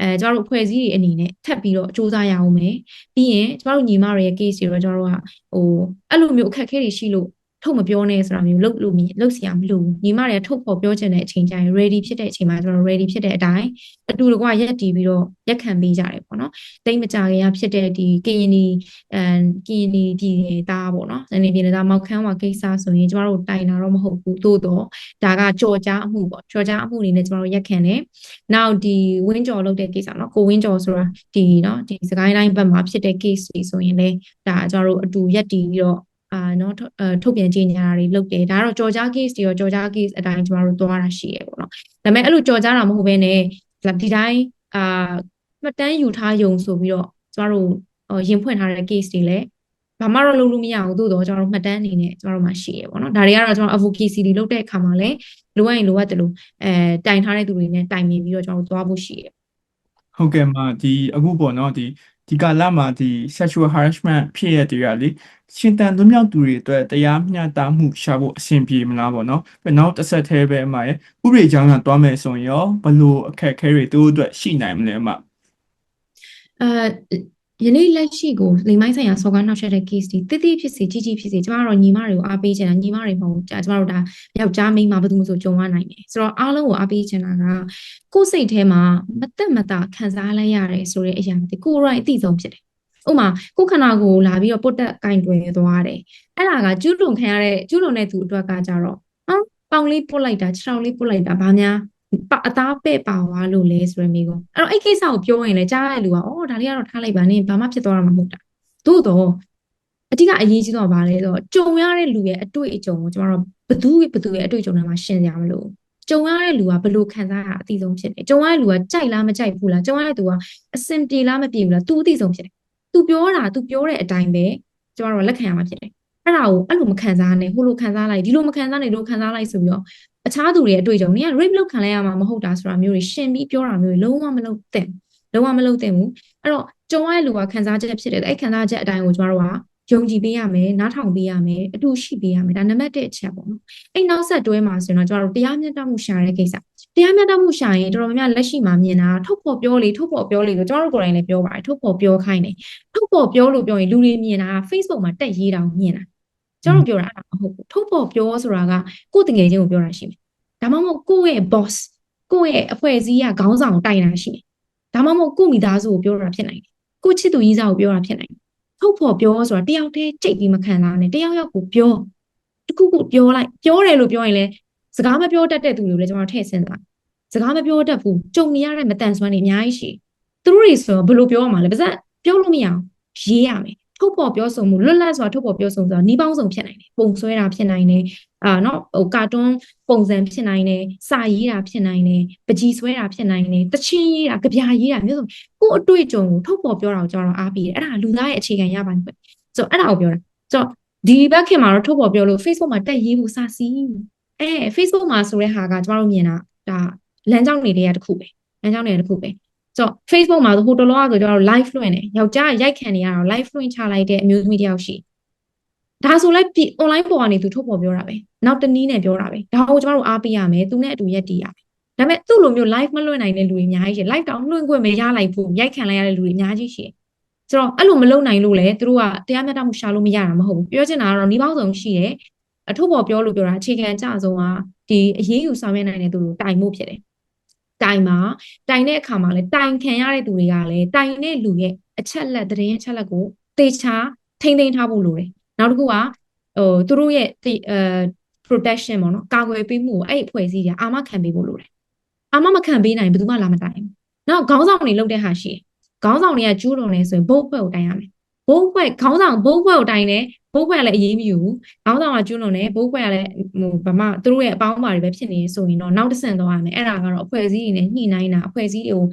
အဲကျမတို့အဖွဲ့အစည်းတွေအနေနဲ့ထပ်ပြီးတော့စူးစမ်းရအောင်မယ်ပြီးရင်ကျမတို့ညီမတွေရဲ့ case တွေတော့ကျမတို့ကဟိုအဲ့လိုမျိုးအခက်အခဲတွေရှိလို့ ထုတ်မပြောနဲ့ဆိုတာမျိုးလုပ်လို့မလုပ်စရာမလိုဘူးညီမတွေကထုတ်ဖို့ပြောချင်တဲ့အချိန်ကျရင် ready ဖြစ်တဲ့အချိန်မှာကျွန်တော် ready ဖြစ်တဲ့အတိုင်းအတူတကွရက်တီးပြီးတော့ရက်ခံပေးကြတယ်ပေါ့နော်တိတ်မကြခင်ကဖြစ်တဲ့ဒီကရင်ဒီအဲကရင်ဒီပြည်နေတာပေါ့နော်စနေပြည်နေတာမောက်ခမ်းဝါကိစ္စဆိုရင်ကျမတို့တိုင်တာတော့မဟုတ်ဘူးသို့တော့ဒါကကြော်ကြားအမှုပေါ့ကြော်ကြားအမှုအနေနဲ့ကျမတို့ရက်ခံတယ်နောက်ဒီဝင်းကြော်လုပ်တဲ့ကိစ္စနော်ကိုဝင်းကြော်ဆိုတာဒီနော်ဒီစကိုင်းတိုင်းဘက်မှာဖြစ်တဲ့ case တွေဆိုရင်လေဒါကျမတို့အတူရက်တီးပြီးတော့ အာနော်ထုတ်ပြန်ကြေညာတာတွေလုပ်တယ်ဒါကတော့ကြော်ကြား case တွေရောကြော်ကြား case အတိုင်းကျမတို့သွားတာရှိရပေါ့နော်ဒါပေမဲ့အဲ့လိုကြော်ကြားတာမဟုတ်ဘဲနဲ့ဒီတိုင်းအာမှတ်တမ်းယူထားယုံဆိုပြီးတော့ကျမတို့ရင်ဖွင့်ထားတဲ့ case တွေလည်းဘာမှတော့လုပ်လို့မရဘူးသို့တော့ကျွန်တော်တို့မှတ်တမ်းအနေနဲ့ကျွန်တော်တို့မှရှိရပေါ့နော်ဒါတွေကတော့ကျွန်တော် advocacy တွေလုပ်တဲ့အခါမှာလည်းလိုအပ်ရင်လိုအပ်တယ်လို့အဲတိုင်ထားတဲ့သူတွေနဲ့တိုင်ပင်ပြီးတော့ကျွန်တော်တို့သွားဖို့ရှိရဟုတ်ကဲ့မဒီအခုပေါ့နော်ဒီ ဒီကာလမှာဒီ sexual harassment ဖြစ်ရတဲ့တွေကလေရှင်တန်လွတ်မြောက်သူတွေအတွက်တရားမျှတမှုရှာဖို့အဆင်ပြေမလားပေါ့နော်ပြီးနောက်တစ်ဆက်သေးပဲအမရဲ့ဥပဒေကြောင်းကတွားမယ်ဆိုရင်ရောဘလို့အခက်အခဲတွေသူတို့အတွက်ရှိနိုင်မလဲအမအဲ ယနေ့လက်ရှိကိုလိမ်မိုင်းဆိုင်ရာစော်ကားနှောက်ယှက်တဲ့ case တွေတိတိဖြစ်စေကြီးကြီးဖြစ်စေကျမတို့ညီမတွေကိုအားပေးချင်တာညီမတွေမဟုတ်ကျမတို့ဒါယောက်ျားမိန်းမဘယ်သူမှဆိုကြုံရနိုင်တယ်ဆိုတော့အားလုံးကိုအားပေးချင်တာကကိုယ်စိတ်ထဲမှာမသက်မသာခံစားလိုက်ရတယ်ဆိုတဲ့အရာဒီကိုယ်ရိုက်အသိဆုံးဖြစ်တယ်ဥမာကိုယ်ခန္ဓာကိုယ်လာပြီးတော့ပုတ်တက်ကင်တွယ်သွားတယ်အဲ့ဒါကကျူးလွန်ခံရတဲ့ကျူးလွန်တဲ့သူအတွက်ကကြတော့အော်ပေါင်လေးပုတ်လိုက်တာခြေထောက်လေးပုတ်လိုက်တာဘာများ အသားပဲ့ပါသွားလို့လဲဆိုရမိကောအဲ့တော့အဲ့ကိစ္စကိုပြောရင်လည်းကြားရတဲ့လူကအော်ဒါလေးကတော့ထားလိုက်ပါနဲ့ဘာမှဖြစ်သွားတာမဟုတ်တာသို့တော့အဓိကအရေးကြီးတော့ဗာလဲဆိုတော့ကြုံရတဲ့လူရဲ့အတွေ့အကြုံကိုကျမတို့ဘသူဘသူရဲ့အတွေ့အကြုံတွေမှာရှင်းကြမလို့ကြုံရတဲ့လူကဘလို့ခံစားရအသိဆုံးဖြစ်တယ်ကြုံရတဲ့လူကကြိုက်လားမကြိုက်ဘူးလားကြုံရတဲ့သူကအစင်ပြေလားမပြေဘူးလား तू အသိဆုံးဖြစ်တယ် तू ပြောတာ तू ပြောတဲ့အတိုင်းပဲကျမတို့လက်ခံရမှာဖြစ်တယ်အဲ့ဒါကိုအဲ့လိုမခံစားနဲ့ဟိုလိုခံစားလိုက်ဒီလိုမခံစားနဲ့ဒီလိုခံစားလိုက်ဆိုပြီးတော့ အခြားသူတွေရဲ့အတွေ့အကြုံတွေက rape လုပ်ခံလိုက်ရမှာမဟုတ်တာဆိုတာမျိုးတွေရှင်းပြီးပြောတာမျိုးတွေလုံးဝမလုပ်သင့်လုံးဝမလုပ်သင့်ဘူးအဲ့တော့ကြုံရတဲ့လူကခံစားချက်ဖြစ်တယ်အဲ့ခံစားချက်အတိုင်းကိုကျမတို့ကယုံကြည်ပေးရမယ်နားထောင်ပေးရမယ်အတူရှိပေးရမယ်ဒါနံပါတ်1အချက်ပေါ့နော်အဲ့နောက်ဆက်တွဲမှာဆိုရင်တော့ကျမတို့တရားမျှတမှုရှာတဲ့ကိစ္စတရားမျှတမှုရှာရင်တော်တော်များများလက်ရှိမှာမြင်တာထုတ်ဖော်ပြောလေထုတ်ဖော်ပြောလေလို့ကျမတို့ကိုယ်တိုင်လည်းပြောပါတယ်ထုတ်ဖော်ပြောခိုင်းတယ်ထုတ်ဖော်ပြောလို့ပြောရင်လူတွေမြင်တာ Facebook မှာတက်ရေးတာကိုမြင်တာ ကျွန်တော်ပြောတာအဲ့ဒါမဟုတ်ဘူးထုတ်ဖော်ပြောဆိုတာကကိုယ်တကယ်ချင်းကိုပြောတာရှိမယ်ဒါမှမဟုတ်ကိုယ့်ရဲ့ boss ကိုယ့်ရဲ့အဖွဲ့အစည်းကခေါင်းဆောင်တိုင်တာရှိတယ်ဒါမှမဟုတ်ကိုယ့်မိသားစုကိုပြောတာဖြစ်နိုင်တယ်ကိုယ့်ချစ်သူကြီးစားကိုပြောတာဖြစ်နိုင်တယ်ထုတ်ဖော်ပြောဆိုတာတယောက်တည်းကြိတ်ပြီးမခံစားနဲ့တယောက်ယောက်ကိုပြောတခုခုပြောလိုက်ပြောတယ်လို့ပြောရင်လည်းစကားမပြောတတ်တဲ့သူတွေကိုလည်းကျွန်တော်ထည့်ဆင်းသွားစကားမပြောတတ်ဘူးကြုံနေရတဲ့မတန်ဆွမ်းတွေအများကြီးရှိသူတို့တွေဆိုဘယ်လိုပြောရမှာလဲပါစက်ပြောလို့မရအောင်ရေးရမယ် ထုတ်ဖော်ပြောဆိုမှုလွတ်လပ်စွာထုတ်ဖော်ပြောဆိုဆိုတာနှီးပေါင်းစုံဖြစ်နိုင်တယ်ပုံဆွဲတာဖြစ်နိုင်တယ်အာနော်ဟိုကာတွန်းပုံစံဖြစ်နိုင်တယ်စာရေးတာဖြစ်နိုင်တယ်ပကြီးဆွဲတာဖြစ်နိုင်တယ်တချင်းရေးတာကြပြရေးတာမျိုးဆိုကို့အတွေ့အကြုံကိုထုတ်ဖော်ပြောတာကိုကျွန်တော်အားပေးတယ်အဲ့ဒါလူသားရဲ့အခြေခံရပါတယ်ဆိုတော့အဲ့ဒါကိုပြောတာဆိုတော့ဒီဘက်ခင်မှာတော့ထုတ်ဖော်ပြောလို့ Facebook မှာတက်ရေးဖို့စာစီးအဲ Facebook မှာဆိုတဲ့ဟာကကျွန်တော်တို့မြင်တာဒါလမ်းကြောင်းတွေတွေကတစ်ခုပဲလမ်းကြောင်းတွေတစ်ခုပဲ ဆိုတော့ Facebook မှာဆိုဟိုတလောကဆိုကျွန်တော်တို့ live လွှင့်တယ်ယောက်ျားရိုက်ခံနေရတော့ live လွှင့်ချလိုက်တဲ့အမျိုးသမီးတစ်ယောက်ရှိဒါဆိုလိုက်ပြီ online ပေါ်ကနေသူထုတ်ပေါ်ပြောတာပဲနောက်တနည်းနဲ့ပြောတာပဲဒါကိုကျွန်တော်တို့အားပေးရမယ်သူနဲ့အတူရက်တည်ရမယ်ဒါပေမဲ့သူ့လိုမျိုး live မလွှင့်နိုင်တဲ့လူတွေအများကြီးရှိတယ် live တောင်လွှင့်ခွင့်မရလိုက်ဘူးရိုက်ခံလိုက်ရတဲ့လူတွေအများကြီးရှိတယ်ဆိုတော့အဲ့လိုမလုပ်နိုင်လို့လေသူတို့ကတရားမျှတမှုရှာလို့မရတာမဟုတ်ဘူးပြောချင်တာကတော့ဒီပေါင်းစုံရှိတယ်အထုပ်ပေါ်ပြောလို့ပြောတာအခြေခံအကျဆုံးကဒီအရေးယူဆောင်ရွက်နိုင်တဲ့သူတို့တိုင်မှုဖြစ်တယ် တိုင်မှာတိုင်တဲ့အခါမှာလဲတိုင်ခံရတဲ့သူတွေကလည်းတိုင်တဲ့လူရဲ့အချက်လက်သတင်းအချက်လက်ကိုသေချာထိမ့်သိမ်းထားဖို့လိုတယ်နောက်တစ်ခုကဟိုသူတို့ရဲ့ဒီအဲ protection ပေါ့နော်ကာကွယ်ပေးမှုကိုအဲ့ဒီအဖွဲ့အစည်းတွေကအာမခံပေးဖို့လိုတယ်အာမမခံပေးနိုင်ဘယ်သူမှလာမတိုင်ဘူးနောက်ခေါင်းဆောင်တွေလုပ်တဲ့ဟာရှိတယ်ခေါင်းဆောင်တွေကကျူးလွန်နေဆိုရင်ဘုတ်ဖွဲ့ကိုတိုင်ရမယ် ဘုတ်ဖွဲ့ခေါင်းဆောင်ဘုတ်ဖွဲ့ကိုတိုင်တယ်ဘုတ်ဖွဲ့ကလည်းအရေးမယူဘူးခေါင်းဆောင်ကကျူးလွန်တယ်ဘုတ်ဖွဲ့ကလည်းဟိုဗမာသူတို့ရဲ့အပေါင်းအပါတွေပဲဖြစ်နေဆိုရင်တော့နောက်တစ်ဆင့်သွားရမယ်အဲ့ဒါကတော့အဖွဲ့အစည်းတွေနဲ့ညှိနှိုင်းတာအဖွဲ့အစည်းတွေကို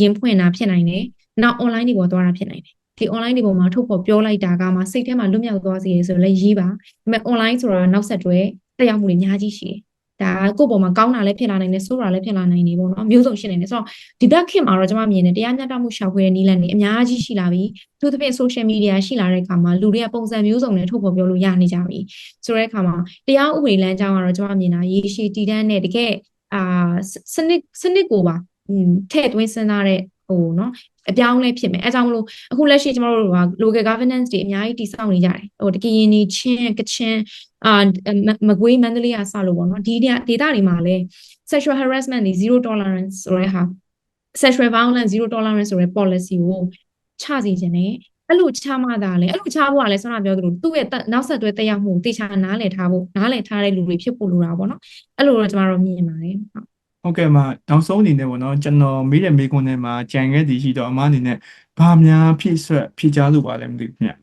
ရင်ဖွင့်တာဖြစ်နိုင်တယ်နောက် online တွေပေါ်သွားတာဖြစ်နိုင်တယ်ဒီ online တွေပေါ်မှာထုတ်ဖော်ပြောလိုက်တာကမှစိတ်ထဲမှာလွတ်မြောက်သွားစေရဆိုတော့လည်းရေးပါဒါပေမဲ့ online ဆိုတော့နောက်ဆက်တွဲတက်ရောက်မှုတွေအများကြီးရှိတယ် ဒါကိုယ့်ပေါ်မှာကောင်းတာလည်းဖြစ်လာနိုင်တယ်ဆိုးတာလည်းဖြစ်လာနိုင်တယ်ပေါ့နော်မျိုးစုံရှိနေတယ်ဆိုတော့ဒီဘက်ခင်မှာတော့ကျွန်မမြင်တယ်တရားမျှတမှုရှာဖွေတဲ့နည်းလမ်းတွေအများကြီးရှိလာပြီသူသဖြင့် social media ရှိလာတဲ့အခါမှာလူတွေကပုံစံမျိုးစုံနဲ့ထုတ်ဖော်ပြောလို့ရနေကြပြီဆိုတဲ့အခါမှာတရားဥပဒေလမ်းကြောင်းကတော့ကျွန်မမြင်တာရေရှည်တည်တံ့တဲ့တကယ်အာစနစ်စနစ်ကိုပါอืมထည့်သွင်းစဉ်းစားတဲ့ဟိုနော်အပြောင်းလဲဖြစ်မယ်အဲကြောင့်မလို့အခုလက်ရှိကျွန်တော်တို့က local governance တွေအများကြီးတည်ဆောက်နေကြတယ်ဟိုတကရင်နီချင်းကချင် အာမကွေးမန္တလေးကစလို့ပေါ့နော်ဒီဒေသတွေမှာလည်း sexual harassment တွေ zero tolerance ဆိုတဲ့ဟာ sexual violence zero tolerance ဆိုတဲ့ policy ကိုချစီခြင်းနဲ့အဲ့လိုချမှသာလေအဲ့လိုချဖို့ကလည်းဆန္ဒပြောသလိုသူ့ရဲ့နောက်ဆက်တွဲတက်ရောက်မှုတေချာနားလည်ထားဖို့နားလည်ထားတဲ့လူတွေဖြစ်ဖို့လိုတာပေါ့နော်အဲ့လိုတော့ကျမတို့မြင်ပါတယ်ဟုတ်ဟုတ်ကဲ့မှာနောက်ဆုံးအနေနဲ့ပေါ့နော်ကျွန်တော်မေးတဲ့မေးခွန်းထဲမှာကြံခဲ့သည်ရှိတော့အမအနေနဲ့ဘာများဖြည့်ဆွက်ဖြည့်ချလို့ပါလဲမသိဘူးခင်ဗျ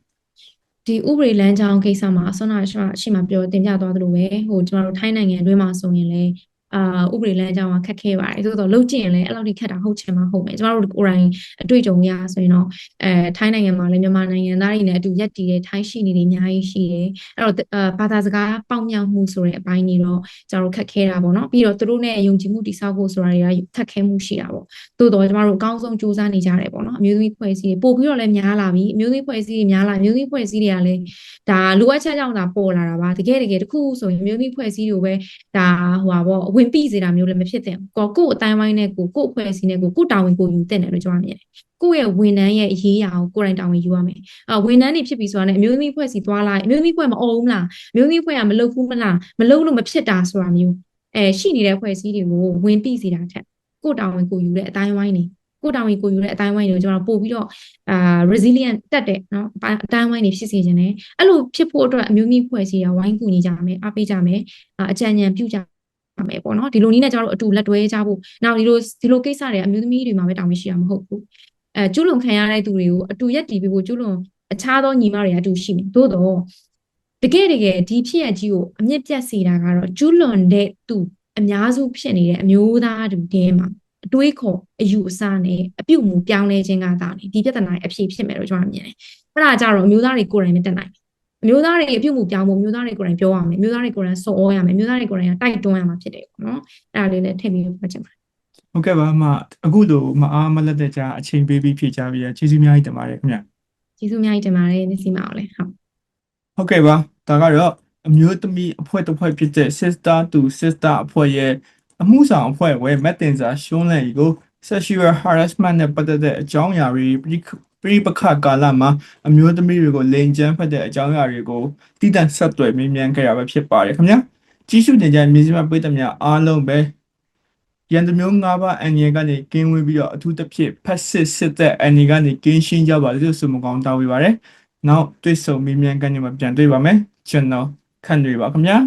ဒီဥပဒေလမ်းကြောင်းကိစ္စမှာဆွမ်းနာရှိမှရှိမှပြောတင်ပြသွားသလိုပဲဟိုကျမတို့ထိုင်းနိုင်ငံအတွင်းမှာဆိုရင်လည်း အာဥပဒေလမ်းကြောင်းကခက်ခဲပါတယ်သို့တော့လှုပ်ကြည့်ရင်လည်းအဲ့လောက်ထိခက်တာဟုတ်ချင်မှဟုတ်မယ်ကျမတို့ကိုယ်တိုင်အတွေ့အကြုံရဆိုရင်တော့အဲထိုင်းနိုင်ငံမှာလည်းမြန်မာနိုင်ငံသားတွေနဲ့အတူရက်တည်တဲ့ထိုင်းရှိနေတွေအများကြီးရှိတယ်အဲ့တော့အာဘာသာစကားပေါက်မြောက်မှုဆိုတဲ့အပိုင်းတွေတော့ကျမတို့ခက်ခဲတာပေါ့နော်ပြီးတော့သူတို့နဲ့ယုံကြည်မှုတည်ဆောက်ဖို့ဆိုတာတွေကခက်ခဲမှုရှိတာပေါ့သို့တော့ကျမတို့အကောင်းဆုံးစူးစမ်းနေကြတယ်ပေါ့နော်အမျိုးသမီးဖွဲ့စည်းတွေပို့ပြီးတော့လည်းများလာပြီအမျိုးသမီးဖွဲ့စည်းတွေများလာအမျိုးသမီးဖွဲ့စည်းတွေကလည်းဒါလိုအပ်ချက်ကြောင့်သာပေါ်လာတာပါတကယ်တကယ်တခုဆိုရင်အမျိုးသမီးဖွဲ့စည်းတွေကိုပဲဒါဟိုပါပေါ့အဝင်ပိစေတာမျိုးလည်းမဖြစ်သင့်ဘူးကိုကို့အတိုင်းဝိုင်းနဲ့ကိုကို့အဖွဲ့အစည်းနဲ့ကိုကို့တာဝန်ကိုယူတဲ့တယ်လို့ကျွန်တော်မြင်တယ်ကိုယ့်ရဲ့ဝန်ထမ်းရဲ့အရေးအရာကိုကိုယ်တိုင်တာဝန်ယူရမယ်။အဝန်ထမ်းတွေဖြစ်ပြီဆိုတာနဲ့အမျိုးသမီးဖွဲ့စီသွားလိုက်အမျိုးသမီးဖွဲ့မအုံးလားအမျိုးသမီးဖွဲ့ကမလုပ်ဘူးမလားမလုပ်လို့မဖြစ်တာဆိုတာမျိုးအဲရှိနေတဲ့ဖွဲ့စည်းတွေကိုဝင်ပိစေတာထက်ကိုယ်တာဝန်ကိုယူတဲ့အတိုင်းဝိုင်းနေကိုယ်တာဝန်ကိုယူတဲ့အတိုင်းဝိုင်းတွေကိုကျွန်တော်ပို့ပြီးတော့အာ resilient တက်တဲ့เนาะအတိုင်းဝိုင်းတွေဖြစ်စေခြင်းနဲ့အဲ့လိုဖြစ်ဖို့အတွက်အမျိုးသမီးဖွဲ့စည်းရဝိုင်းကူညီကြမယ်အားပေးကြမယ်အကြံဉာဏ်ပြုကြ မယ်ပေါ့နော်ဒီလိုနည်းနဲ့ကျွန်တော်တို့အတူလက်တွဲကြဖို့နောက်ဒီလိုဒီလိုကိစ္စတွေအမျိုးသမီးတွေမှာပဲတောင်းမရှိတာမဟုတ်ဘူးအဲကျူးလွန်ခံရတဲ့သူတွေကိုအတူရက်တည်ပြီးဖို့ကျူးလွန်အခြားသောညီမတွေအတူရှိမယ်သို့တော့တကယ်တကယ်ဒီဖြစ်ရကြီးကိုအမြင့်ပြတ်စေတာကတော့ကျူးလွန်တဲ့သူအများစုဖြစ်နေတဲ့အမျိုးသားတွေတဲမှာအတွေးခေါ်အယူအဆနဲ့အပြုတ်မှုပြောင်းလဲခြင်းကသာနေဒီပြဿနာရဲ့အဖြေဖြစ်မယ်လို့ကျွန်တော်မြင်တယ်အဲ့ဒါကြတော့အမျိုးသားတွေကိုယ်တိုင်မတက်နိုင် အမျိုးသားတွေအပြုတ်မှုပြောင်းဖို့အမျိုးသားတွေကိုယ်တိုင်ပြောရမယ်အမျိုးသားတွေကိုယ်တိုင်စော်ဩရမယ်အမျိုးသားတွေကိုယ်တိုင်တိုက်တွန်းရမှာဖြစ်တယ်ပေါ့နော်အဲ့ဒါလေးလည်းထည့်ပြီးပြောချင်ပါတယ်ဟုတ်ကဲ့ပါအမအခုလိုမအားမလက်တဲ့ကြာအချိန်ပေးပြီးဖြည့်ချပြီးရကျေးဇူးအများကြီးတင်ပါတယ်ခင်ဗျကျေးဇူးအများကြီးတင်ပါတယ်မျက်စိမအောင်လေဟုတ်ဟုတ်ကဲ့ပါဒါကတော့အမျိုးသမီးအဖွဲ့တစ်ဖွဲ့ဖြစ်တဲ့ Sister to Sister အဖွဲ့ရဲ့အမှုဆောင်အဖွဲ့ဝဲမက်တင်စာရှုံးလန့်ရီကို sexual harassment နဲ့ပတ်သက်တဲ့အကြောင်းအရာတွေ ပြိပခကာလမှာအမျိုးသမီးတွေကိုလိန်ကျန်းဖက်တဲ့အကြောင်းအရာတွေကိုတည်တံ့ဆက်သွယ်မြင်မြန်ခဲ့ရပဲဖြစ်ပါတယ်ခင်ဗျာကြီးစုတင်ကြမြင်စမပိတ်သမျှအားလုံးပဲရန်သူမျိုး၅ပါးအန်ရကနေကင်းဝေးပြီးတော့အထူးသဖြင့်ဖက်စစ်စစ်တဲ့အန်ရကနေကင်းရှင်းကြပါလို့ဆုမကောင်းတောင်းပေးပါတယ်နောက်တွေ့ဆုံမေးမြန်းခန်းတွေမှာပြန်တွေ့ပါမယ်ကျွန်တော်ခန့်တွေပါခင်ဗျာ